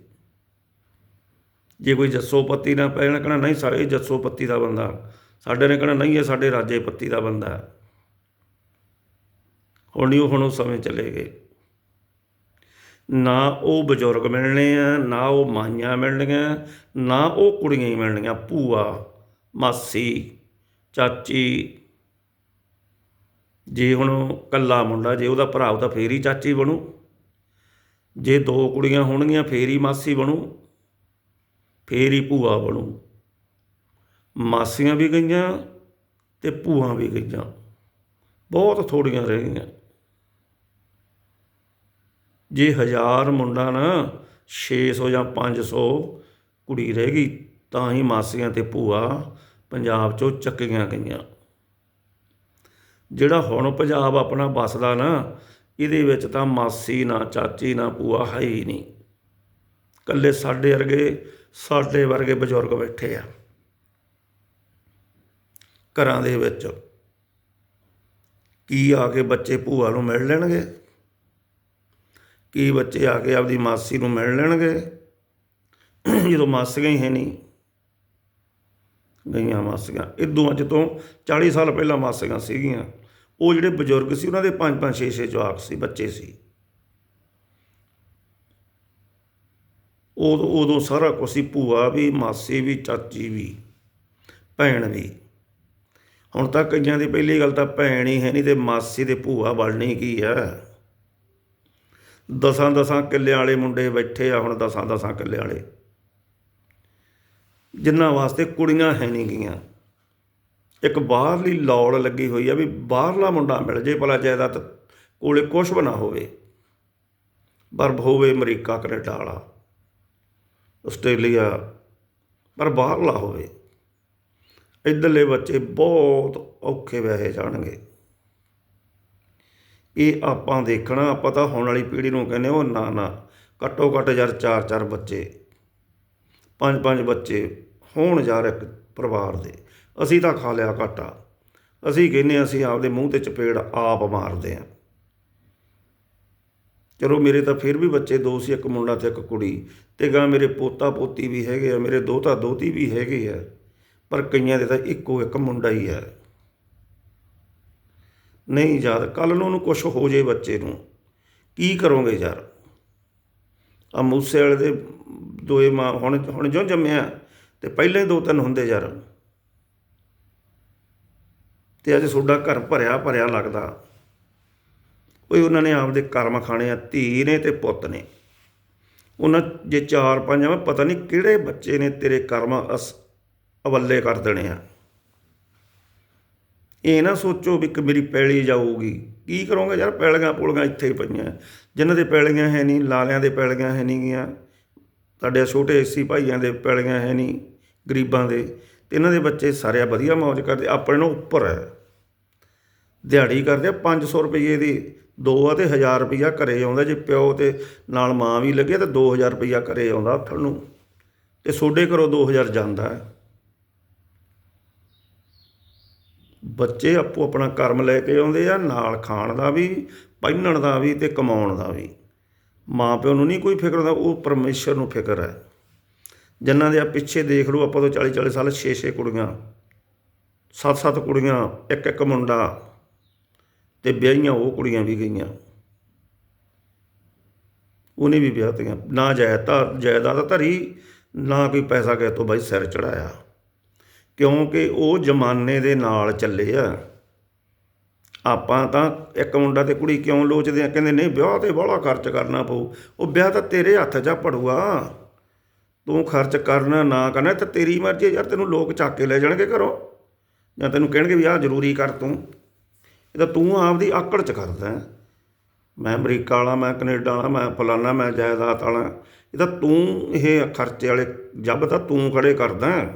ਜੇ ਕੋਈ ਜੱਸੋ ਪੱਤੀ ਨਾ ਪੈ ਜਾਣਾ ਕਹਿਣਾ ਨਹੀਂ ਸਾਡੇ ਜੱਸੋ ਪੱਤੀ ਦਾ ਬੰਦਾ, ਸਾਡੇ ਨੇ ਕਹਿਣਾ, ਨਹੀਂ, ਇਹ ਸਾਡੇ ਰਾਜੇ ਪੱਤੀ ਦਾ ਬੰਦਾ। ਹੁਣ ਨਹੀਂ ਉਹ, ਹੁਣ ਉਹ ਸਮੇਂ ਚਲੇ ਗਏ। ਨਾ ਉਹ ਬਜ਼ੁਰਗ ਮਿਲਣੇ ਆ, ਨਾ ਉਹ ਮਾਈਆਂ ਮਿਲਣੀਆਂ ਨਾ ਉਹ ਕੁੜੀਆਂ ਹੀ ਮਿਲਣੀਆਂ ਭੂਆ, ਮਾਸੀ। ਚਾਚੀ ਜੇ ਹੁਣ ਇਕੱਲਾ ਮੁੰਡਾ, ਜੇ ਉਹਦਾ ਭਰਾ, ਉਹਦਾ ਫੇਰ ਹੀ ਚਾਚੀ ਬਣੂ। ਜੇ ਦੋ ਕੁੜੀਆਂ ਹੋਣਗੀਆਂ, ਫੇਰ ਹੀ ਮਾਸੀ ਬਣੂ, ਫੇਰ ਹੀ ਭੂਆ ਬਣੂ। ਮਾਸੀਆਂ ਵੀ ਗਈਆਂ ਤੇ ਭੂਆ ਵੀ ਗਈਆਂ। ਬਹੁਤ ਥੋੜੀਆਂ ਰਹਿ ਗਈਆਂ। ਜੇ ਹਜ਼ਾਰ ਮੁੰਡਾ ਨਾ 600 ਜਾਂ 500 ਕੁੜੀ ਰਹਿ ਗਈ, ਤਾਂ ਹੀ ਮਾਸੀਆਂ ਤੇ ਭੂਆ ਪੰਜਾਬ ਚੋਂ ਚੱਕੀਆਂ ਗਈਆਂ। ਜਿਹੜਾ ਹੁਣ ਪੰਜਾਬ ਆਪਣਾ ਵਸਦਾ ਨਾ, ਇਹਦੇ ਵਿੱਚ ਤਾਂ ਮਾਸੀ ਨਾ ਚਾਚੀ ਨਾ ਭੂਆ ਹੈ ਹੀ ਨਹੀਂ। ਕੱਲੇ ਸਾਡੇ ਵਰਗੇ ਸਾਡੇ ਵਰਗੇ ਬਜ਼ੁਰਗ ਬੈਠੇ ਆ। ਘਰਾਂ ਦੇ ਵਿੱਚ ਕੀ ਆ ਕੇ ਬੱਚੇ ਭੂਆ ਨੂੰ ਮਿਲ ਲੈਣਗੇ? ਕੀ ਬੱਚੇ ਆ ਕੇ ਆਪਦੀ ਮਾਸੀ ਨੂੰ ਮਿਲ ਲੈਣਗੇ? ਜਦੋਂ ਮਾਸੀਆਂ ਹੀ ਹੈ ਨਹੀਂ ਗਈਆਂ ਮਾਸੀਆਂ। ਇਦੋਂ ਅੱਜ ਤੋਂ 40 ਸਾਲ ਪਹਿਲਾਂ ਮਾਸੀਆਂ ਸੀਗੀਆਂ। ਉਹ ਜਿਹੜੇ ਬਜ਼ੁਰਗ ਸੀ, ਉਹਨਾਂ ਦੇ 5 5 6 6 ਜਵਾਕ ਸੀ, ਬੱਚੇ ਸੀ। ਉਦੋਂ ਉਦੋਂ ਸਾਰਾ ਕੁਛ ਸੀ, ਭੂਆ ਵੀ, ਮਾਸੀ ਵੀ, ਚਾਚੀ ਵੀ, ਭੈਣ ਵੀ। ਹੁਣ ਤਾਂ ਕਈਆਂ ਦੀ ਪਹਿਲੀ ਗੱਲ ਤਾਂ ਭੈਣ ਹੀ ਹੈ ਨਹੀਂ ਤੇ ਮਾਸੀ ਦੇ ਭੂਆ ਬਣਨੀ ਕੀ ਆ ਦਸਾਂ ਦਸਾਂ ਕਿੱਲੇ ਵਾਲੇ ਮੁੰਡੇ ਬੈਠੇ ਆ ਹੁਣ, ਦਸਾਂ ਦਸਾਂ ਕਿੱਲੇ ਵਾਲੇ। ਜਿਨ੍ਹਾਂ ਵਾਸਤੇ ਕੁੜੀਆਂ ਹੈ ਨਹੀਂ ਗਈਆਂ। ਇੱਕ ਬਾਹਰਲੀ ਲੌੜ ਲੱਗੀ ਹੋਈ ਆ ਵੀ ਬਾਹਰਲਾ ਮੁੰਡਾ ਮਿਲ ਜੇ, ਭਲਾ ਜਾਇਦਾਦ ਕੋਲੇ ਕੁਛ ਬਣਾ ਹੋਵੇ। ਪਰ ਹੋਵੇ ਅਮਰੀਕਾ, ਕੈਨੇਡਾ ਵਾਲਾ, ਆਸਟ੍ਰੇਲੀਆ, ਪਰ ਬਾਹਰਲਾ ਹੋਵੇ। ਇੱਧਰਲੇ ਬੱਚੇ ਬਹੁਤ ਔਖੇ ਵਹਿ ਜਾਣਗੇ। ਇਹ ਆਪਾਂ ਦੇਖਣਾ, ਆਪਾਂ ਤਾਂ ਹੁਣ ਵਾਲੀ ਪੀੜ੍ਹੀ ਨੂੰ ਕਹਿੰਦੇ ਉਹ ਨਾ ਨਾ, ਘੱਟੋ ਘੱਟ ਯਾਰ ਚਾਰ ਚਾਰ ਬੱਚੇ ਪੰਜ ਪੰਜ ਬੱਚੇ ਹੋਣ ਯਾਰ ਇੱਕ ਪਰਿਵਾਰ ਦੇ। ਅਸੀਂ ਤਾਂ ਖਾ ਲਿਆ ਘਾਟਾ। ਅਸੀਂ ਕਹਿੰਦੇ ਅਸੀਂ ਆਪਦੇ ਮੂੰਹ ਤੇ ਚਪੇੜ ਆਪ ਮਾਰਦੇ ਆ ਚਲੋ ਮੇਰੇ ਤਾਂ ਫਿਰ ਵੀ ਬੱਚੇ ਦੋ ਸੀ, ਇੱਕ ਮੁੰਡਾ ਤੇ ਇੱਕ ਕੁੜੀ। ਤੇ ਗਾ ਮੇਰੇ ਪੋਤਾ ਪੋਤੀ ਵੀ ਹੈਗੇ ਆ, ਮੇਰੇ ਦੋਤਾ ਦੋਤੀ ਵੀ ਹੈਗੇ ਆ, ਪਰ ਕਈਆਂ ਦੇ ਤਾਂ ਇੱਕੋ ਇੱਕ ਮੁੰਡਾ ਹੀ ਹੈ ਨਹੀਂ ਯਾਰ ਕੱਲ ਨੂੰ ਉਹਨੂੰ ਕੁਝ ਹੋ ਜੇ ਬੱਚੇ ਨੂੰ। ਕੀ ਕਰੋਗੇ ਯਾਰ? ਆ ਮੂਸੇ ਵਾਲੇ ਦੇ ਦੋਏ ਮਾਂ ਹੁਣ ਹੁਣ ਜੋ ਜੰਮਿਆ ਤੇ ਪਹਿਲੇ ਦੋ ਤਿੰਨ ਹੁੰਦੇ ਯਾਰ। ਤੇ ਅੱਜ ਤੁਹਾਡਾ ਘਰ ਭਰਿਆ ਭਰਿਆ ਲੱਗਦਾ। ਓਏ ਉਹਨਾਂ ਨੇ ਆਪਦੇ ਕਰਮ ਖਾਣੇ ਆ, ਧੀ ਨੇ ਤੇ ਪੁੱਤ ਨੇ। ਉਹਨਾਂ ਜੇ ਚਾਰ ਪੰਜ ਆ ਪਤਾ ਨਹੀਂ ਕਿਹੜੇ ਬੱਚੇ ਨੇ ਤੇਰੇ ਕਰਮ ਅਸ ਅਵੱਲੇ ਕਰ ਦੇਣੇ ਆ। ਇਹ ਨਾ ਸੋਚੋ ਵੀ ਕਿ ਮੇਰੀ ਪੈਲੀ ਜਾਊਗੀ। ਕੀ ਕਰੋਗੇ ਯਾਰ, ਪੈਲੀਆਂ ਪੁਲੀਆਂ ਇੱਥੇ ਹੀ ਪਈਆਂ। ਜਿਨ੍ਹਾਂ ਦੇ ਪੈਲੀਆਂ ਹੈ ਨਹੀਂ, ਲਾਲਿਆਂ ਦੇ ਪੈਲੀਆਂ ਹੈ ਨਹੀਂ ਗੀਆਂ। ਸਾਡੇ ਛੋਟੇ ਏਸੀ ਭਾਈਆਂ ਦੇ ਪੈਲੀਆਂ ਹੈ ਨਹੀਂ, ਗਰੀਬਾਂ ਦੇ, ਤੇ ਇਹਨਾਂ ਦੇ ਬੱਚੇ ਸਾਰੇ ਵਧੀਆ ਮੌਜ ਕਰਦੇ, ਆਪਣੇ ਨੂੰ ਉੱਪਰ ਹੈ। ਦਿਹਾੜੀ ਕਰਦੇ ਆ 500 ਰੁਪਏ ਦੀ, ਦੋ ਆ ਤੇ 1000 ਰੁਪਇਆ ਘਰੇ ਆਉਂਦਾ, ਜੇ ਪਿਓ ਤੇ ਨਾਲ ਮਾਂ ਵੀ ਲੱਗੇ ਤਾਂ 2000 ਰੁਪਇਆ ਘਰੇ ਆਉਂਦਾ ਹੱਥਣ ਨੂੰ, ਤੇ ਸੋਡੇ ਘਰੋਂ 2000 ਜਾਂਦਾ ਹੈ। ਬੱਚੇ ਆਪੋ ਆਪਣਾ ਕਰਮ ਲੈ ਕੇ ਆਉਂਦੇ ਆ, ਨਾਲ ਖਾਣ ਦਾ ਵੀ, ਪਹਿਨਣ ਦਾ ਵੀ ਤੇ ਕਮਾਉਣ ਦਾ ਵੀ। ਮਾਂ ਪਿਓ ਨੂੰ ਨਹੀਂ ਕੋਈ ਫਿਕਰ ਹੁੰਦਾ, ਉਹ ਪਰਮੇਸ਼ਰ ਨੂੰ ਫਿਕਰ ਹੈ। ਜਿਨ੍ਹਾਂ ਦੇ ਆ ਪਿੱਛੇ ਦੇਖ ਲਓ, ਆਪਾਂ ਤੋਂ 40 40 ਸਾਲ 6 6 ਕੁੜੀਆਂ 7 7 ਕੁੜੀਆਂ, ਇੱਕ ਇੱਕ ਮੁੰਡਾ ਤੇ ਵਿਆਹੀਆਂ ਉਹ ਕੁੜੀਆਂ ਵੀ ਗਈਆਂ। ਉਹਨੇ ਵੀ ਵਿਆਹ ਤੀਆਂ। ਨਾ ਜਾਇਦਾ ਜਾਇਦਾਦ ਧਰੀ, ਨਾ ਕੋਈ ਪੈਸਾ ਕਿਸੇ ਤੋਂ ਬਾਈ ਸਿਰ ਚੜਾਇਆ। ਕਿਉਂਕਿ ਉਹ ਜ਼ਮਾਨੇ ਦੇ ਨਾਲ ਚੱਲੇ ਆ। ਆਪਾਂ ਤਾਂ ਇੱਕ ਮੁੰਡਾ ਤੇ ਕੁੜੀ ਕਿਉਂ ਲੋਚਦੇ ਆ? ਕਹਿੰਦੇ ਨਹੀਂ, ਵਿਆਹ ਤੇ ਬੜਾ ਖਰਚ ਕਰਨਾ ਪਊ। ਉਹ ਵਿਆਹ ਤਾਂ ਤੇਰੇ ਹੱਥ 'ਚ ਆ ਪੜੂਆ ਤੂੰ ਖਰਚ ਕਰਨਾ ਨਾ ਕਰਨਾ ਤਾਂ ਤੇਰੀ ਮਰਜ਼ੀ ਯਾਰ, ਤੈਨੂੰ ਲੋਕ ਚੱਕ ਕੇ ਲੈ ਜਾਣਗੇ ਘਰੋਂ। ਜਾਂ ਤੈਨੂੰ ਕਹਿਣਗੇ ਵੀ ਆਹ ਜ਼ਰੂਰੀ ਕਰ ਤੂੰ। ਇਹ ਤਾਂ ਤੂੰ ਆਪਦੀ ਆਕੜ 'ਚ ਕਰਦਾ ਮੈਂ ਅਮਰੀਕਾ ਵਾਲਾ, ਮੈਂ ਕੈਨੇਡਾ ਵਾਲਾ, ਮੈਂ ਫਲਾਨਾ, ਮੈਂ ਜਾਇਦਾਦ ਵਾਲਾ। ਇਹ ਤਾਂ ਤੂੰ, ਇਹ ਖਰਚੇ ਵਾਲੇ ਜੱਬ ਤਾਂ ਤੂੰ ਖੜੇ ਕਰਦਾ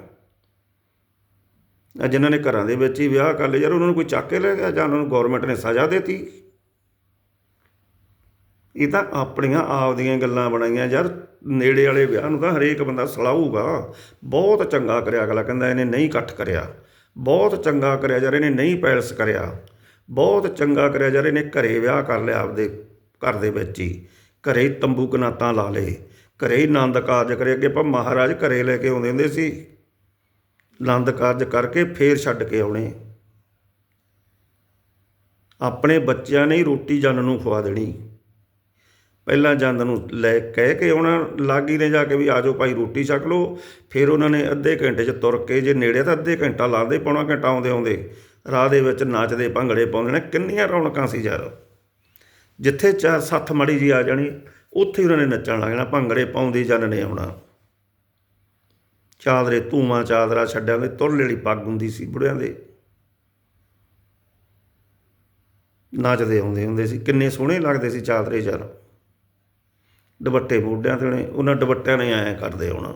ਜਿਨ੍ਹਾਂ ਨੇ ਘਰਾਂ ਦੇ ਵਿੱਚ ਹੀ ਵਿਆਹ ਕਰ ਲਏ ਯਾਰ ਉਹਨਾਂ ਨੂੰ ਕੋਈ ਚੱਕ ਕੇ ਲੈ ਗਿਆ ਜਾਂ ਉਹਨਾਂ ਨੂੰ ਗਵਰਨਮੈਂਟ ਨੇ ਸਜ਼ਾ ਦਿੱਤੀ? ਇਹ ਤਾਂ ਆਪਣੀਆਂ ਆਪਦੀਆਂ ਗੱਲਾਂ ਬਣਾਈਆਂ, ਯਾਰ ਨੇੜੇ ਵਾਲੇ ਵਿਆਹ ਨੂੰ ਤਾਂ ਹਰੇਕ ਬੰਦਾ ਸਲਾਹੂਗਾ। ਬਹੁਤ ਚੰਗਾ ਕਰਿਆ, ਅਗਲਾ ਕਹਿੰਦਾ ਇਹਨੇ ਨਹੀਂ ਇਕੱਠ ਕਰਿਆ। ਬਹੁਤ ਚੰਗਾ ਕਰਿਆ, ਯਾਰ ਇਹਨੇ ਨਹੀਂ ਪੈਲਸ ਕਰਿਆ। ਬਹੁਤ ਚੰਗਾ ਕਰਿਆ, ਯਾਰ ਇਹਨੇ ਘਰੇ ਵਿਆਹ ਕਰ ਲਿਆ ਆਪਦੇ ਘਰ ਦੇ ਵਿੱਚ ਹੀ। ਘਰੇ ਤੰਬੂ ਕਨਾਤਾਂ ਲਾ ਲਏ। ਘਰੇ ਹੀ ਆਨੰਦ ਕਾਰਜ ਕਰੇ। ਅੱਗੇ ਆਪਾਂ ਮਹਾਰਾਜ ਘਰੇ ਲੈ ਕੇ ਆਉਂਦੇ ਹੁੰਦੇ ਸੀ। ਆਨੰਦ ਕਾਰਜ ਕਰਕੇ ਫੇਰ ਛੱਡ ਕੇ ਆਉਣੇ ਆਪਣੇ ਬੱਚਿਆਂ ਨੇ ਹੀ ਰੋਟੀ ਜਨ ਨੂੰ ਖਵਾ ਦੇਣੀ। ਪਹਿਲਾਂ ਜੰਦ ਨੂੰ ਲੈ ਕਹਿ ਕੇ ਆਉਣਾ, ਲਾਗੀ ਨੇ ਜਾ ਕੇ ਵੀ ਆਜੋ ਭਾਈ ਰੋਟੀ ਛਕ ਲਓ। ਫਿਰ ਉਹਨਾਂ ਨੇ ਅੱਧੇ ਘੰਟੇ 'ਚ ਤੁਰ ਕੇ, ਜੇ ਨੇੜੇ ਤਾਂ ਅੱਧੇ ਘੰਟਾ ਲਾਉਂਦੇ ਪੌਣਾ ਘੰਟਾ ਆਉਂਦੇ ਆਉਂਦੇ। ਰਾਹ ਦੇ ਵਿੱਚ ਨੱਚਦੇ ਭੰਗੜੇ ਪਾਉਂਦੇ ਨੇ, ਕਿੰਨੀਆਂ ਰੌਣਕਾਂ ਸੀ ਯਾਰ। ਜਿੱਥੇ ਚਾਰ ਸੱਤ ਮੜੀ ਜੀ ਆ ਜਾਣੀ, ਉੱਥੇ ਉਹਨਾਂ ਨੇ ਨੱਚਣ ਲੱਗ ਜਾਣਾ, ਭੰਗੜੇ ਪਾਉਂਦੇ ਜਨ ਨੇ ਆਉਣਾ। ਚਾਦਰੇ ਧੂਆਂ ਚਾਦਰਾ ਛੱਡਿਆਂ ਦੇ ਤੁਰਲੇ ਵਾਲੀ ਪੱਗ ਹੁੰਦੀ ਸੀ ਬੁੜਿਆਂ ਦੇ। ਨੱਚਦੇ ਆਉਂਦੇ ਹੁੰਦੇ ਸੀ, ਕਿੰਨੇ ਸੋਹਣੇ ਲੱਗਦੇ ਸੀ ਚਾਦਰੇ ਯਾਰ ਦੁਪੱਟੇ ਬੋਡਿਆਂ ਤੇ ਨੇ, ਉਹਨਾਂ ਦੁਪੱਟਿਆਂ ਨੇ ਐਂ ਕਰਦੇ ਆਉਣਾ।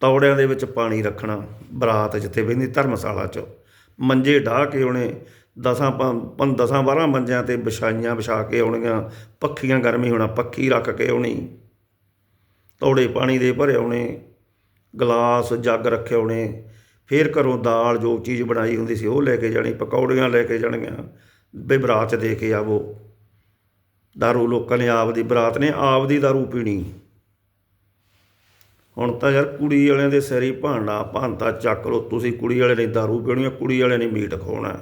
ਤੌੜਿਆਂ ਦੇ ਵਿੱਚ ਪਾਣੀ ਰੱਖਣਾ, ਬਰਾਤ ਜਿੱਥੇ ਬਹਿੰਦੀ ਧਰਮਸ਼ਾਲਾ 'ਚ। ਮੰਜੇ ਢਾਹ ਕੇ ਉਹਨੇ ਦਸਾਂ ਪੰਜ ਦਸਾਂ 12 ਮੰਜਿਆਂ ਤੇ ਵਿਛਾਈਆਂ ਵਿਛਾ ਕੇ ਆਉਣੀਆਂ, ਪੱਖੀਆਂ ਗਰਮੀ ਹੋਣਾ, ਪੱਖੀ ਰੱਖ ਕੇ ਆਉਣੀ। ਤੌੜੇ ਪਾਣੀ ਦੇ ਭਰੇ ਆਉਣੇ ਗਲਾਸ ਜੱਗ ਰੱਖੇ ਆਉਣੇ ਫੇਰ ਘਰੋਂ ਦਾਲ ਜੋ ਚੀਜ਼ ਬਣਾਈ ਹੁੰਦੀ ਸੀ ਉਹ ਲੈ ਕੇ ਜਾਣੀ, ਪਕੌੜੀਆਂ ਲੈ ਕੇ ਜਾਣੀਆਂ, ਬਈ ਬਰਾਤ ਦੇ ਕੇ ਆਵੋ। ਦਾਰੂ ਲੋਕਾਂ ਨੇ ਆਪ ਦੀ, ਬਰਾਤ ਨੇ ਆਪ ਦੀ ਦਾਰੂ ਪੀਣੀ। ਹੁਣ ਤਾਂ ਯਾਰ ਕੁੜੀ ਵਾਲਿਆਂ ਦੇ ਸਿਰ ਹੀ ਭਾਂਡਾ, ਭਾਂਤਾ ਚੱਕ ਲੋ ਤੁਸੀਂ ਕੁੜੀ ਵਾਲੇ ਨੇ ਦਾਰੂ ਪੀਣੀ ਆ, ਕੁੜੀ ਵਾਲੇ ਨੇ ਮੀਟ ਖਵਾਉਣਾ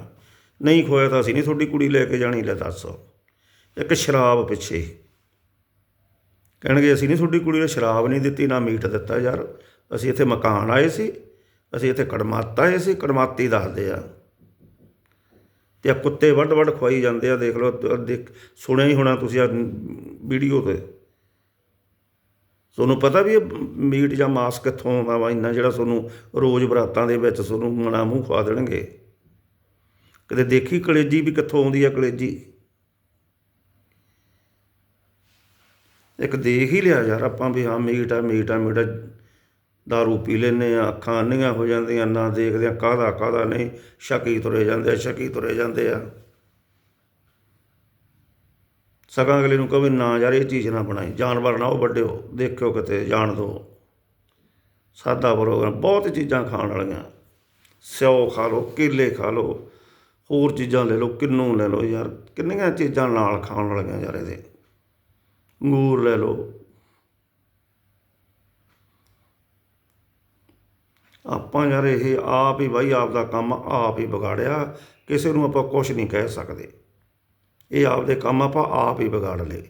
ਨਹੀਂ ਖੋਇਆ ਤਾਂ ਅਸੀਂ ਨਹੀਂ ਤੁਹਾਡੀ ਕੁੜੀ ਲੈ ਕੇ ਜਾਣੀ, ਲੈ ਦੱਸ। ਇੱਕ ਸ਼ਰਾਬ ਪਿੱਛੇ। ਕਹਿਣਗੇ, ਅਸੀਂ ਨਹੀਂ ਤੁਹਾਡੀ ਕੁੜੀ ਨੂੰ ਸ਼ਰਾਬ ਨਹੀਂ ਦਿੱਤੀ, ਨਾ ਮੀਟ ਦਿੱਤਾ ਯਾਰ। ਅਸੀਂ ਇੱਥੇ ਮਕਾਨ ਆਏ ਸੀ, ਅਸੀਂ ਇੱਥੇ ਕੜਮਾਤ ਆਏ ਸੀ, ਕੜਮਾਤੀ ਦੱਸਦੇ ਆ। ਤੇ ਆ ਕੁੱਤੇ ਵੱਡ ਵੱਡ ਖਵਾਈ ਜਾਂਦੇ ਆ, ਦੇਖ ਲਓ ਤ- ਦੇਖ, ਸੁਣਿਆ ਹੀ ਹੋਣਾ ਤੁਸੀਂ ਆ ਵੀਡੀਓ ਤੇ। ਤੁਹਾਨੂੰ ਪਤਾ ਵੀ ਇਹ ਮੀਟ ਜਾਂ ਮਾਸ ਕਿੱਥੋਂ ਆਉਂਦਾ ਵਾ, ਇੰਨਾ ਜਿਹੜਾ ਤੁਹਾਨੂੰ ਰੋਜ਼ ਬਰਾਤਾਂ ਦੇ ਵਿੱਚ ਤੁਹਾਨੂੰ ਮਣਾ ਮੂੰਹ ਖਵਾ ਦੇਣਗੇ। ਕਦੇ ਦੇਖੀ ਕਲੇਜੀ ਵੀ ਕਿੱਥੋਂ ਆਉਂਦੀ ਆ ਕਲੇਜੀ? ਇੱਕ ਦੇਖ ਹੀ ਲਿਆ ਯਾਰ ਆਪਾਂ ਵੀ ਹਾਂ ਮੀਟ ਆ ਮੀਟ ਆ ਮੀਟ ਆ। ਦਾਰੂ ਪੀ ਲੈਂਦੇ ਆ, ਅੱਖਾਂ ਅੰਨੀਆਂ ਹੋ ਜਾਂਦੀਆਂ, ਨਾ ਦੇਖਦੇ ਆ ਕਾਹਦਾ ਕਾਹਦਾ ਨਹੀਂ। ਸ਼ੱਕੀ ਤੁਰੇ ਜਾਂਦੇ ਆ, ਸ਼ੱਕੀ ਤੁਰੇ ਜਾਂਦੇ ਆ। ਸਗਾਂ ਅਗਲੇ ਨੂੰ ਕਹੋ ਨਾ ਯਾਰ ਇਹ ਚੀਜ਼ ਨਾ ਬਣਾਈ। ਜਾਨਵਰ ਨਾ ਉਹ ਵੱਡਿਓ, ਦੇਖਿਓ ਕਿਤੇ, ਜਾਣ ਦੋ। ਸਾਦਾ ਪ੍ਰੋਗਰਾਮ, ਬਹੁਤ ਚੀਜ਼ਾਂ ਖਾਣ ਵਾਲੀਆਂ। ਸਿਓ ਖਾ ਲਓ, ਕੇਲੇ ਖਾ ਲਓ, ਹੋਰ ਚੀਜ਼ਾਂ ਲੈ ਲਓ, ਕਿੰਨੂ ਲੈ ਲਓ ਯਾਰ। ਕਿੰਨੀਆਂ ਚੀਜ਼ਾਂ ਨਾਲ ਖਾਣ ਵਾਲੀਆਂ ਯਾਰ ਇਹਦੇ। ਅੰਗੂਰ ਲੈ ਲਓ। ਆਪਾਂ ਯਾਰ ਇਹ ਆਪ ਹੀ ਬਾਈ, ਆਪ ਦਾ ਕੰਮ ਆਪ ਹੀ ਵਿਗਾੜਿਆ। ਕਿਸੇ ਨੂੰ ਆਪਾਂ ਕੁਝ ਨਹੀਂ ਕਹਿ ਸਕਦੇ। ਇਹ ਆਪਦੇ ਕੰਮ ਆਪਾਂ ਆਪ ਹੀ ਵਿਗਾੜ ਲਏ।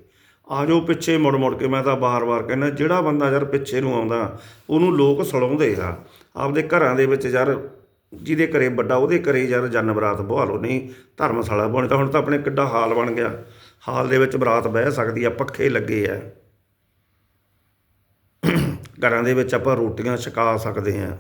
ਆ ਜਾਓ ਪਿੱਛੇ ਮੁੜ ਮੁੜ ਕੇ ਮੈਂ ਤਾਂ ਬਾਰ-ਬਾਰ ਕਹਿੰਦਾ, ਜਿਹੜਾ ਬੰਦਾ ਯਾਰ ਪਿੱਛੇ ਨੂੰ ਆਉਂਦਾ, ਉਹਨੂੰ ਲੋਕ ਸਲਾਉਂਦੇ ਆ। ਆਪਦੇ ਘਰਾਂ ਦੇ ਵਿੱਚ ਯਾਰ, ਜਿਹਦੇ ਘਰੇ ਵੱਡਾ, ਉਹਦੇ ਘਰੇ ਯਾਰ ਜਨ ਬਰਾਤ ਬਹਾ ਲਓ ਨਹੀਂ ਧਰਮਸ਼ਾਲਾ ਬਣ ਤਾਂ ਹੁਣ ਤਾਂ ਆਪਣੇ ਕਿੱਡਾ ਹਾਲ ਬਣ ਗਿਆ। ਹਾਲ ਦੇ ਵਿੱਚ ਬਰਾਤ ਬਹਿ ਸਕਦੀ ਆ, ਪੱਖੇ ਲੱਗੇ ਆ। ਘਰਾਂ ਦੇ ਵਿੱਚ ਆਪਾਂ ਰੋਟੀਆਂ ਛਕਾ ਸਕਦੇ ਆ।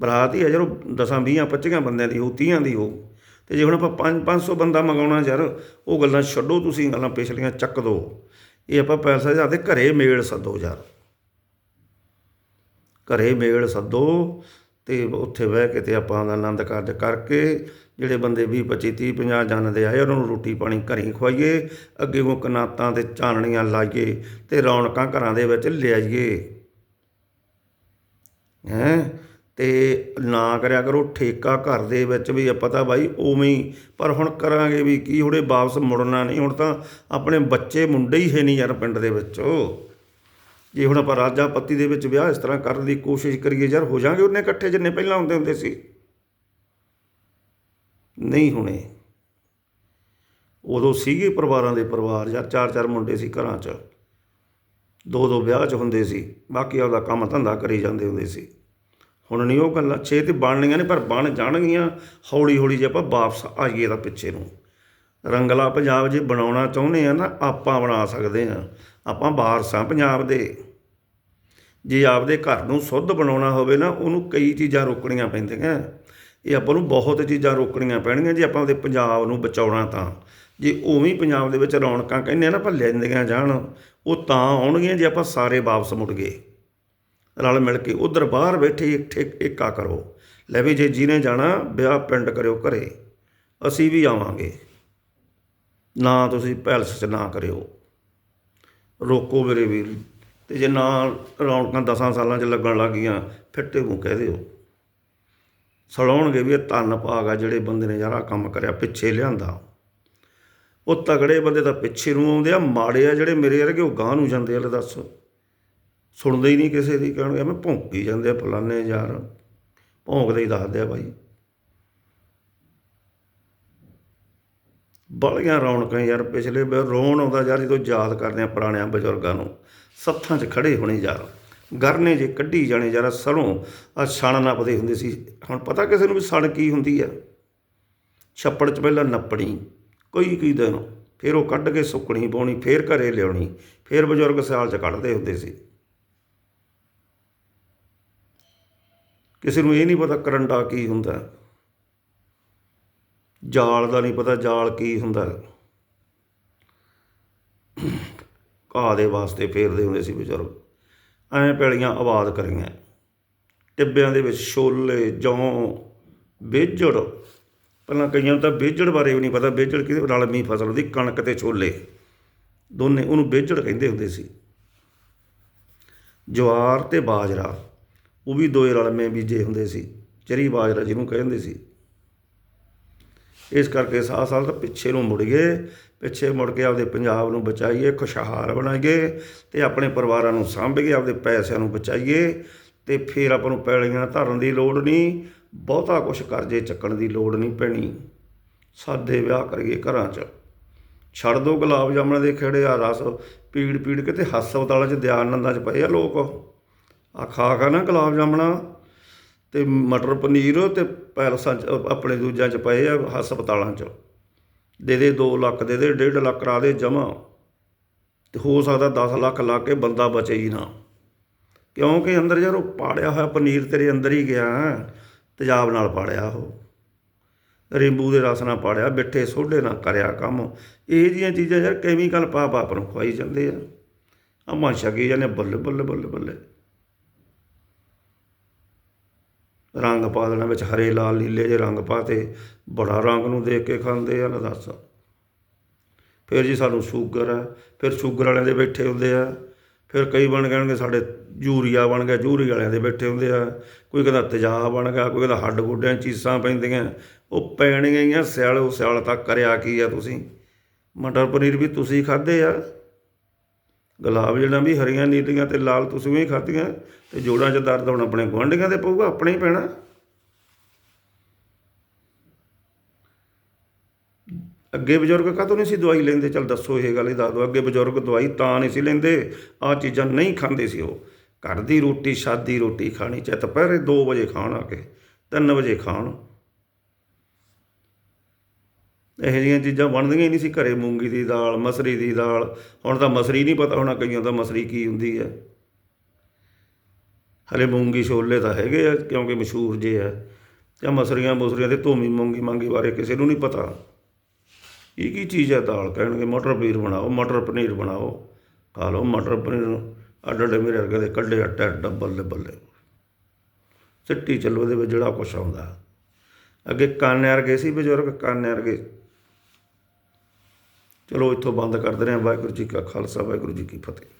ਬਰਾਤ ਹੀ ਆ, ਜਦੋਂ 10 20 25 ਬੰਦਿਆਂ ਦੀ ਹੋ 30 ਦੀ ਹੋ। ਤੇ ਜੇ ਹੁਣ ਆਪਾਂ 5 500 ਬੰਦਾ ਮੰਗਾਉਣਾ ਯਾਰ, ਉਹ ਗੱਲਾਂ ਛੱਡੋ ਤੁਸੀਂ, ਗੱਲਾਂ ਪਿਛਲੀਆਂ ਚੱਕ ਦੋ। ਇਹ ਆਪਾਂ ਪੈਸਾ ਜਾਂਦੇ ਘਰੇ ਮੇਲ ਸੱਦੋ ਯਾਰ। ਘਰੇ ਮੇਲ ਸੱਦੋ ਤੇ ਉੱਥੇ ਬਹਿ ਕੇ ਤੇ ਆਪਾਂ ਦਾ ਆਨੰਦ ਕਾਰਜ ਕਰਕੇ ਜਿਹੜੇ ਬੰਦੇ 20 25 30 50 ਜਾਣਦੇ ਆਏ, ਉਹਨਾਂ ਨੂੰ ਰੋਟੀ ਪਾਣੀ ਘਰੀ ਖਵਾਈਏ, ਅੱਗੇ ਕੋ ਕਨਾਤਾਂ ਤੇ ਚਾਨਣੀਆਂ ਲਾਈਏ ਤੇ ਰੌਣਕਾਂ ਘਰਾਂ ਦੇ ਵਿੱਚ ਲਿਆਈਏ। ਹੈਂ? ਤੇ ਨਾ ਕਰਿਆ ਕਰੋ, ਠੇਕਾ ਘਰ ਦੇ ਵਿੱਚ ਵੀ ਆਪਾਂ ਤਾਂ ਬਾਈ ਉਵੇਂ ਹੀ, ਪਰ ਹੁਣ ਕਰਾਂਗੇ ਵੀ ਕੀ, ਹੁਣੇ ਵਾਪਸ ਮੁੜਨਾ ਨਹੀਂ, ਹੁਣ ਤਾਂ ਆਪਣੇ ਬੱਚੇ ਮੁੰਡੇ ਹੀ ਹੈ ਨਹੀਂ ਯਾਰ ਪਿੰਡ ਦੇ ਵਿੱਚ। ਜੇ ਹੁਣ ਆਪਾਂ ਰਾਜਾ ਪੱਤੀ ਦੇ ਵਿੱਚ ਵਿਆਹ ਇਸ ਤਰ੍ਹਾਂ ਕਰਨ ਦੀ ਕੋਸ਼ਿਸ਼ ਕਰੀਏ ਯਾਰ, ਹੋ ਜਾਾਂਗੇ ਉਹਨੇ ਇਕੱਠੇ ਜਿੰਨੇ ਪਹਿਲਾਂ ਹੁੰਦੇ ਹੁੰਦੇ ਸੀ। ਨਹੀਂ ਹੋਣੇ। ਉਦੋਂ ਸੀਗੇ ਪਰਿਵਾਰਾਂ ਦੇ ਪਰਿਵਾਰ, ਜਾਂ ਚਾਰ ਚਾਰ ਮੁੰਡੇ ਸੀ ਘਰਾਂ 'ਚ। ਦੋ ਦੋ ਵਿਆਹ 'ਚ ਹੁੰਦੇ ਸੀ। ਬਾਕੀ ਆਪਦਾ ਕੰਮ ਧੰਦਾ ਕਰੀ ਜਾਂਦੇ ਹੁੰਦੇ ਸੀ। ਹੁਣ ਨਹੀਂ ਉਹ ਗੱਲਾਂ। ਛੇ ਤੇ ਬਣਨੀਆਂ ਨੇ, ਪਰ ਬਣ ਜਾਣਗੀਆਂ। ਹੌਲੀ ਹੌਲੀ ਜੇ ਆਪਾਂ ਵਾਪਸ ਆਈਏ ਤਾਂ ਪਿੱਛੇ ਨੂੰ। ਰੰਗਲਾ ਪੰਜਾਬ ਜੇ ਬਣਾਉਣਾ ਚਾਹੁੰਦੇ ਆ ਨਾ, ਆਪਾਂ ਬਣਾ ਸਕਦੇ ਆ। ਆਪਾਂ ਵਾਰਸਾਂ ਪੰਜਾਬ ਦੇ। ਜੇ ਆਪਦੇ ਘਰ ਨੂੰ ਸੁੱਧ ਬਣਾਉਣਾ ਹੋਵੇ ਨਾ, ਉਹਨੂੰ ਕਈ ਚੀਜ਼ਾਂ ਰੋਕਣੀਆਂ ਪੈਂਦੀਆਂ। ਇਹ ਆਪਾਂ ਨੂੰ ਬਹੁਤ ਚੀਜ਼ਾਂ ਰੋਕਣੀਆਂ ਪੈਣਗੀਆਂ ਜੇ ਆਪਾਂ ਉਹਦੇ ਪੰਜਾਬ ਨੂੰ ਬਚਾਉਣਾ ਤਾਂ। ਜੇ ਉਵੇਂ ਪੰਜਾਬ ਦੇ ਵਿੱਚ ਰੌਣਕਾਂ ਕਹਿੰਦੇ ਆ ਨਾ ਭੱਲੇ ਜਾਂਦੀਆਂ ਜਾਣ, ਉਹ ਤਾਂ ਆਉਣਗੀਆਂ ਜੇ ਆਪਾਂ ਸਾਰੇ ਵਾਪਸ ਮੁੜ ਗਏ। ਰਲ ਮਿਲ ਕੇ ਉਧਰ ਬਾਹਰ ਬੈਠੇ ਇੱਕ ਠੇਕ ਏਕਾ ਕਰੋ। ਲੈ ਵੀ ਜੇ ਜਿਹਨੇ ਜਾਣਾ, ਵਿਆਹ ਪਿੰਡ ਕਰਿਓ ਘਰੇ, ਅਸੀਂ ਵੀ ਆਵਾਂਗੇ। ਨਾ ਤੁਸੀਂ ਪੈਲਸ 'ਚ ਨਾ ਕਰਿਓ। ਰੋਕੋ ਮੇਰੇ ਵੀਰ। ਤੇ ਜੇ ਨਾ ਰੌਣਕਾਂ ਦਸਾਂ ਸਾਲਾਂ 'ਚ ਲੱਗਣ ਲੱਗ ਗਈਆਂ ਫਿੱਟੇ ਮੂੰਹ ਕਹਿ ਦਿਓ। ਸੜਾਉਣਗੇ ਵੀ ਇਹ ਧੰਨ ਭਾਗ ਆ ਜਿਹੜੇ ਬੰਦੇ ਨੇ ਯਾਰ ਆਹ ਕੰਮ ਕਰਿਆ, ਪਿੱਛੇ ਲਿਆਂਦਾ। ਉਹ ਤਗੜੇ ਬੰਦੇ ਤਾਂ ਪਿੱਛੇ ਨੂੰ ਆਉਂਦੇ ਆ, ਮਾੜੇ ਆ ਜਿਹੜੇ ਮੇਰੇ ਵਰਗੇ, ਉਹ ਗਾਂ ਨੂੰ ਜਾਂਦੇ ਆ, ਲੈ ਦੱਸ। ਸੁਣਦੇ ਹੀ ਨਹੀਂ ਕਿਸੇ ਦੀ, ਕਹਿਣਗੇ, ਮੈਂ ਭੌਂਕੀ ਜਾਂਦੇ ਆ ਫਲਾਨੇ ਯਾਰ। ਭੌਂਕਦੇ ਹੀ ਦੱਸਦੇ ਆ ਬਾਈ। ਬੜੀਆਂ ਰੌਣਕਾਂ ਯਾਰ ਪਿਛਲੇ ਵਾਰ ਰੋਣ ਆਉਂਦਾ ਯਾਰ ਜਦੋਂ ਯਾਦ ਕਰਦੇ ਆ ਪੁਰਾਣਿਆਂ ਬਜ਼ੁਰਗਾਂ ਨੂੰ। ਸੱਥਾਂ 'ਚ ਖੜੇ ਹੋਣੇ ਯਾਰ। ਗਰਨੇ ਜੇ ਕੱਢੀ ਜਾਣੇ ਜ਼ਰਾ ਸਰੋਂ ਆ ਛਣ ਨੱਪਦੇ ਹੁੰਦੇ ਸੀ। ਹੁਣ ਪਤਾ ਕਿਸੇ ਨੂੰ ਵੀ ਸਣ ਕੀ ਹੁੰਦੀ ਆ? ਛੱਪੜ 'ਚ ਪਹਿਲਾਂ ਨੱਪਣੀ, ਕੋਈ ਕੀ ਦਿਨ, ਫਿਰ ਉਹ ਕੱਢ ਕੇ ਸੁੱਕਣੀ ਪਾਉਣੀ, ਫਿਰ ਘਰੇ ਲਿਆਉਣੀ, ਫਿਰ ਬਜ਼ੁਰਗ ਸਿਆਲ 'ਚ ਕੱਢਦੇ ਹੁੰਦੇ ਸੀ। ਕਿਸੇ ਨੂੰ ਇਹ ਨਹੀਂ ਪਤਾ ਕਰੰਡਾ ਕੀ ਹੁੰਦਾ, ਜਾਲ ਦਾ ਨਹੀਂ ਪਤਾ ਜਾਲ ਕੀ ਹੁੰਦਾ। ਘਾਹ ਦੇ ਵਾਸਤੇ ਫੇਰਦੇ ਹੁੰਦੇ ਸੀ ਬਜ਼ੁਰਗ। ਐਂ ਪੈਲੀਆਂ ਆਬਾਦ ਕਰੀਆਂ। ਟਿੱਬਿਆਂ ਦੇ ਵਿੱਚ ਛੋਲੇ, ਜੌਂ, ਬੇਜੜ। ਪਹਿਲਾਂ ਕਈਆਂ ਨੂੰ ਤਾਂ ਬੇਜੜ ਬਾਰੇ ਵੀ ਨਹੀਂ ਪਤਾ, ਬੇਜੜ ਕਿਹਦੇ ਰਲਮੀ ਫਸਲ ਹੁੰਦੀ, ਕਣਕ ਤੇ ਛੋਲੇ। ਦੋਨੇ ਉਹਨੂੰ ਬੇਜੜ ਕਹਿੰਦੇ ਹੁੰਦੇ ਸੀ। ਜਵਾਰ ਤੇ ਬਾਜਰਾ, ਉਹ ਵੀ ਦੋਏ ਰਲਮੇ ਬੀਜੇ ਹੁੰਦੇ ਸੀ। ਚਰੀ ਬਾਜਰਾ ਜਿਹਨੂੰ ਕਹਿੰਦੇ ਸੀ। ਇਸ ਕਰਕੇ ਸਾਲ ਸਾਲ ਤਾਂ ਪਿੱਛੇ ਨੂੰ ਮੁੜ ਗਏ। ਪਿੱਛੇ ਮੁੜ ਕੇ ਆਪਦੇ ਪੰਜਾਬ ਨੂੰ ਬਚਾਈਏ, ਖੁਸ਼ਹਾਲ ਬਣਾਈਏ ਤੇ ਆਪਣੇ ਪਰਿਵਾਰਾਂ ਨੂੰ ਸਾਂਭੀਏ, ਆਪਦੇ ਪੈਸਿਆਂ ਨੂੰ ਬਚਾਈਏ ਤੇ ਫਿਰ ਆਪਾਂ ਨੂੰ ਪੈਲੀਆਂ ਧਰਨ ਦੀ ਲੋੜ ਨਹੀਂ, ਬਹੁਤਾ ਕੁਝ ਕਰਜ਼ੇ ਚੱਕਣ ਦੀ ਲੋੜ ਨਹੀਂ ਪੈਣੀ। ਸਾਦੇ ਵਿਆਹ ਕਰੀਏ ਘਰਾਂ 'ਚ। ਛੱਡ ਦੋ ਗੁਲਾਬ ਜਾਮਣ ਦੇ ਖੇੜੇ ਆ ਰਸ ਪੀੜ ਪੀੜ ਕੇ ਤੇ ਹਸਪਤਾਲਾਂ 'ਚ ਦਿਆਨੰਦਾਂ 'ਚ ਪਏ ਆ ਲੋਕ। ਆ ਖਾ ਖਾ ਨਾ ਗੁਲਾਬ ਜਾਮਣਾ ਤੇ ਮਟਰ ਪਨੀਰ ਤੇ ਪੈਲਸਾਂ 'ਚ, ਆਪਣੇ ਦੂਜਿਆਂ 'ਚ ਪਏ ਆ ਹਸਪਤਾਲਾਂ 'ਚ। ਦੇ ਦੇ 2 ਲੱਖ, ਦੇ ਦੇ 1.5 ਲੱਖ ਕਰਾ ਦੇ ਜਮਾ ਤੇ ਹੋ ਸਕਦਾ 10 ਲੱਖ ਲਾ ਕੇ ਬੰਦਾ ਬਚੇ ਹੀ ਨਾ। ਕਿਉਂਕਿ ਅੰਦਰ ਯਾਰ ਉਹ ਪਾੜਿਆ ਹੋਇਆ ਪਨੀਰ ਤੇਰੇ ਅੰਦਰ ਹੀ ਗਿਆ ਤੇਜ਼ਾਬ ਨਾਲ ਪਾੜਿਆ ਉਹ। ਰਿੰਬੂ ਦੇ ਰਸ ਨਾਲ ਪਾੜਿਆ ਬਿੱਠੇ ਸੋਢੇ ਨਾਲ ਕਰਿਆ ਕੰਮ। ਇਹ ਜੀਆਂ ਚੀਜ਼ਾਂ ਯਾਰ ਕੈਮੀਕਲ ਪਾ ਪਾ ਆਪ ਨੂੰ ਖਵਾਈ ਜਾਂਦੇ ਆ ਅਮਾ ਛਕੀ ਜਾਂਦੇ ਬੱਲੇ ਬੱਲੇ ਬੱਲੇ ਬੱਲੇ। ਰੰਗ ਪਾ ਦੇਣਾ ਵਿੱਚ ਹਰੇ, ਲਾਲ, ਨੀਲੇ ਜਿਹੇ ਰੰਗ ਪਾਤੇ। ਬੜਾ ਰੰਗ ਨੂੰ ਦੇਖ ਕੇ ਖਾਂਦੇ ਆ, ਨਾ ਦੱਸ। ਫਿਰ ਜੀ ਸਾਨੂੰ ਸ਼ੂਗਰ ਆ, ਫਿਰ ਸ਼ੂਗਰ ਵਾਲਿਆਂ ਦੇ ਬੈਠੇ ਹੁੰਦੇ ਆ। ਫਿਰ ਕਈ ਬਣ ਕਹਿਣਗੇ ਸਾਡੇ ਯੂਰੀਆ ਬਣ ਗਿਆ, ਯੂਰੀ ਵਾਲਿਆਂ ਦੇ ਬੈਠੇ ਹੁੰਦੇ ਆ। ਕੋਈ ਕਹਿੰਦਾ ਤੇਜ਼ਾਬ ਬਣ ਗਿਆ, ਕੋਈ ਕਹਿੰਦਾ ਹੱਡ ਗੋਡਿਆਂ 'ਚ ਚੀਸਾਂ ਪੈਂਦੀਆਂ। ਉਹ ਪੈਣੀਆਂ ਹੀ ਆ, ਸਿਆਲੋ ਸਿਆਲ ਤੱਕ ਕਰਿਆ ਕੀ ਆ ਤੁਸੀਂ? ਮਟਰ ਪਨੀਰ ਵੀ ਤੁਸੀਂ ਖਾਦੇ ਆ? ਗੁਲਾਬ ਜਿਹੜਾ ਵੀ ਹਰੀਆਂ ਨੀਲੀਆਂ ਤੇ ਲਾਲ ਤੁਸੀਂ ਵੀ ਖਾਧੀਆਂ ਤੇ ਜੋੜਾਂ 'ਚ ਦਰਦ ਹੁਣ ਆਪਣੇ ਗੁਆਂਢੀਆਂ ਦੇ ਪਊਗਾ, ਆਪਣੇ ਹੀ ਪੈਣਾ। ਅੱਗੇ ਬਜ਼ੁਰਗ ਕਾਹਤੋਂ ਨਹੀਂ ਸੀ ਦਵਾਈ ਲੈਂਦੇ? ਚਲ ਦੱਸੋ ਇਹ ਗੱਲ ਹੀ ਦੱਸ ਦਿਓ। ਅੱਗੇ ਬਜ਼ੁਰਗ ਦਵਾਈ ਤਾਂ ਨਹੀਂ ਸੀ ਲੈਂਦੇ, ਆਹ ਚੀਜ਼ਾਂ ਨਹੀਂ ਖਾਂਦੇ ਸੀ ਉਹ। ਘਰ ਦੀ ਰੋਟੀ, ਸਾਦੀ ਰੋਟੀ ਖਾਣੀ ਚਾਹੇ ਦੁਪਹਿਰੇ 2 ਵਜੇ ਖਾਣ ਆ ਕੇ 3 ਵਜੇ ਖਾਣ। ਇਹੋ ਜਿਹੀਆਂ ਚੀਜ਼ਾਂ ਬਣਦੀਆਂ ਹੀ ਨਹੀਂ ਸੀ ਘਰੇ, ਮੂੰਗੀ ਦੀ ਦਾਲ, ਮਸਰੀ ਦੀ ਦਾਲ। ਹੁਣ ਤਾਂ ਮਸਰੀ ਨਹੀਂ ਪਤਾ ਹੋਣਾ ਕਈਆਂ ਦਾ ਮਸਰੀ ਕੀ ਹੁੰਦੀ ਹੈ। ਹਲੇ ਮੂੰਗੀ ਛੋਲੇ ਤਾਂ ਹੈਗੇ ਆ, ਕਿਉਂਕਿ ਮਸ਼ਹੂਰ ਜੇ ਆ। ਜਾਂ ਮਸਰੀਆਂ, ਮੁਸਰੀਆਂ ਤੇ ਧੂਮੀ ਮੂੰਗੀ ਮਾਂਗੀ ਬਾਰੇ ਕਿਸੇ ਨੂੰ ਨਹੀਂ ਪਤਾ। ਇਹ ਕੀ ਚੀਜ਼ ਹੈ ਦਾਲ ਕਹਿਣਗੇ? ਮਟਰ ਪਨੀਰ ਬਣਾਓ, ਮਟਰ ਪਨੀਰ ਬਣਾਓ। ਖਾ ਲਓ ਮਟਰ ਪਨੀਰ ਅੱਡ ਅੱਡ ਮੇਰੇ ਵਰਗੇ ਦੇ ਕੱਢੇ ਅੱਟਾ ਡੱਬਲ ਬੱਲੇ ਸਿੱਟੀ ਚੱਲੋ ਇਹਦੇ ਵਿੱਚ ਜਿਹੜਾ ਕੁਛ ਆਉਂਦਾ। ਅੱਗੇ ਕਾਨਿਆਰ ਗਏ ਸੀ ਬਜ਼ੁਰਗ ਕਾਨਿਆਰ ਗਏ ਚਲੋ ਇੱਥੋਂ ਬੰਦ ਕਰਦੇ ਦਿੰਦੇ ਵਾਹਿਗੁਰੂ ਜੀ ਕਾ ਖਾਲਸਾ ਵਾਹਿਗੁਰੂ ਜੀ ਕੀ ਫਤਿਹ।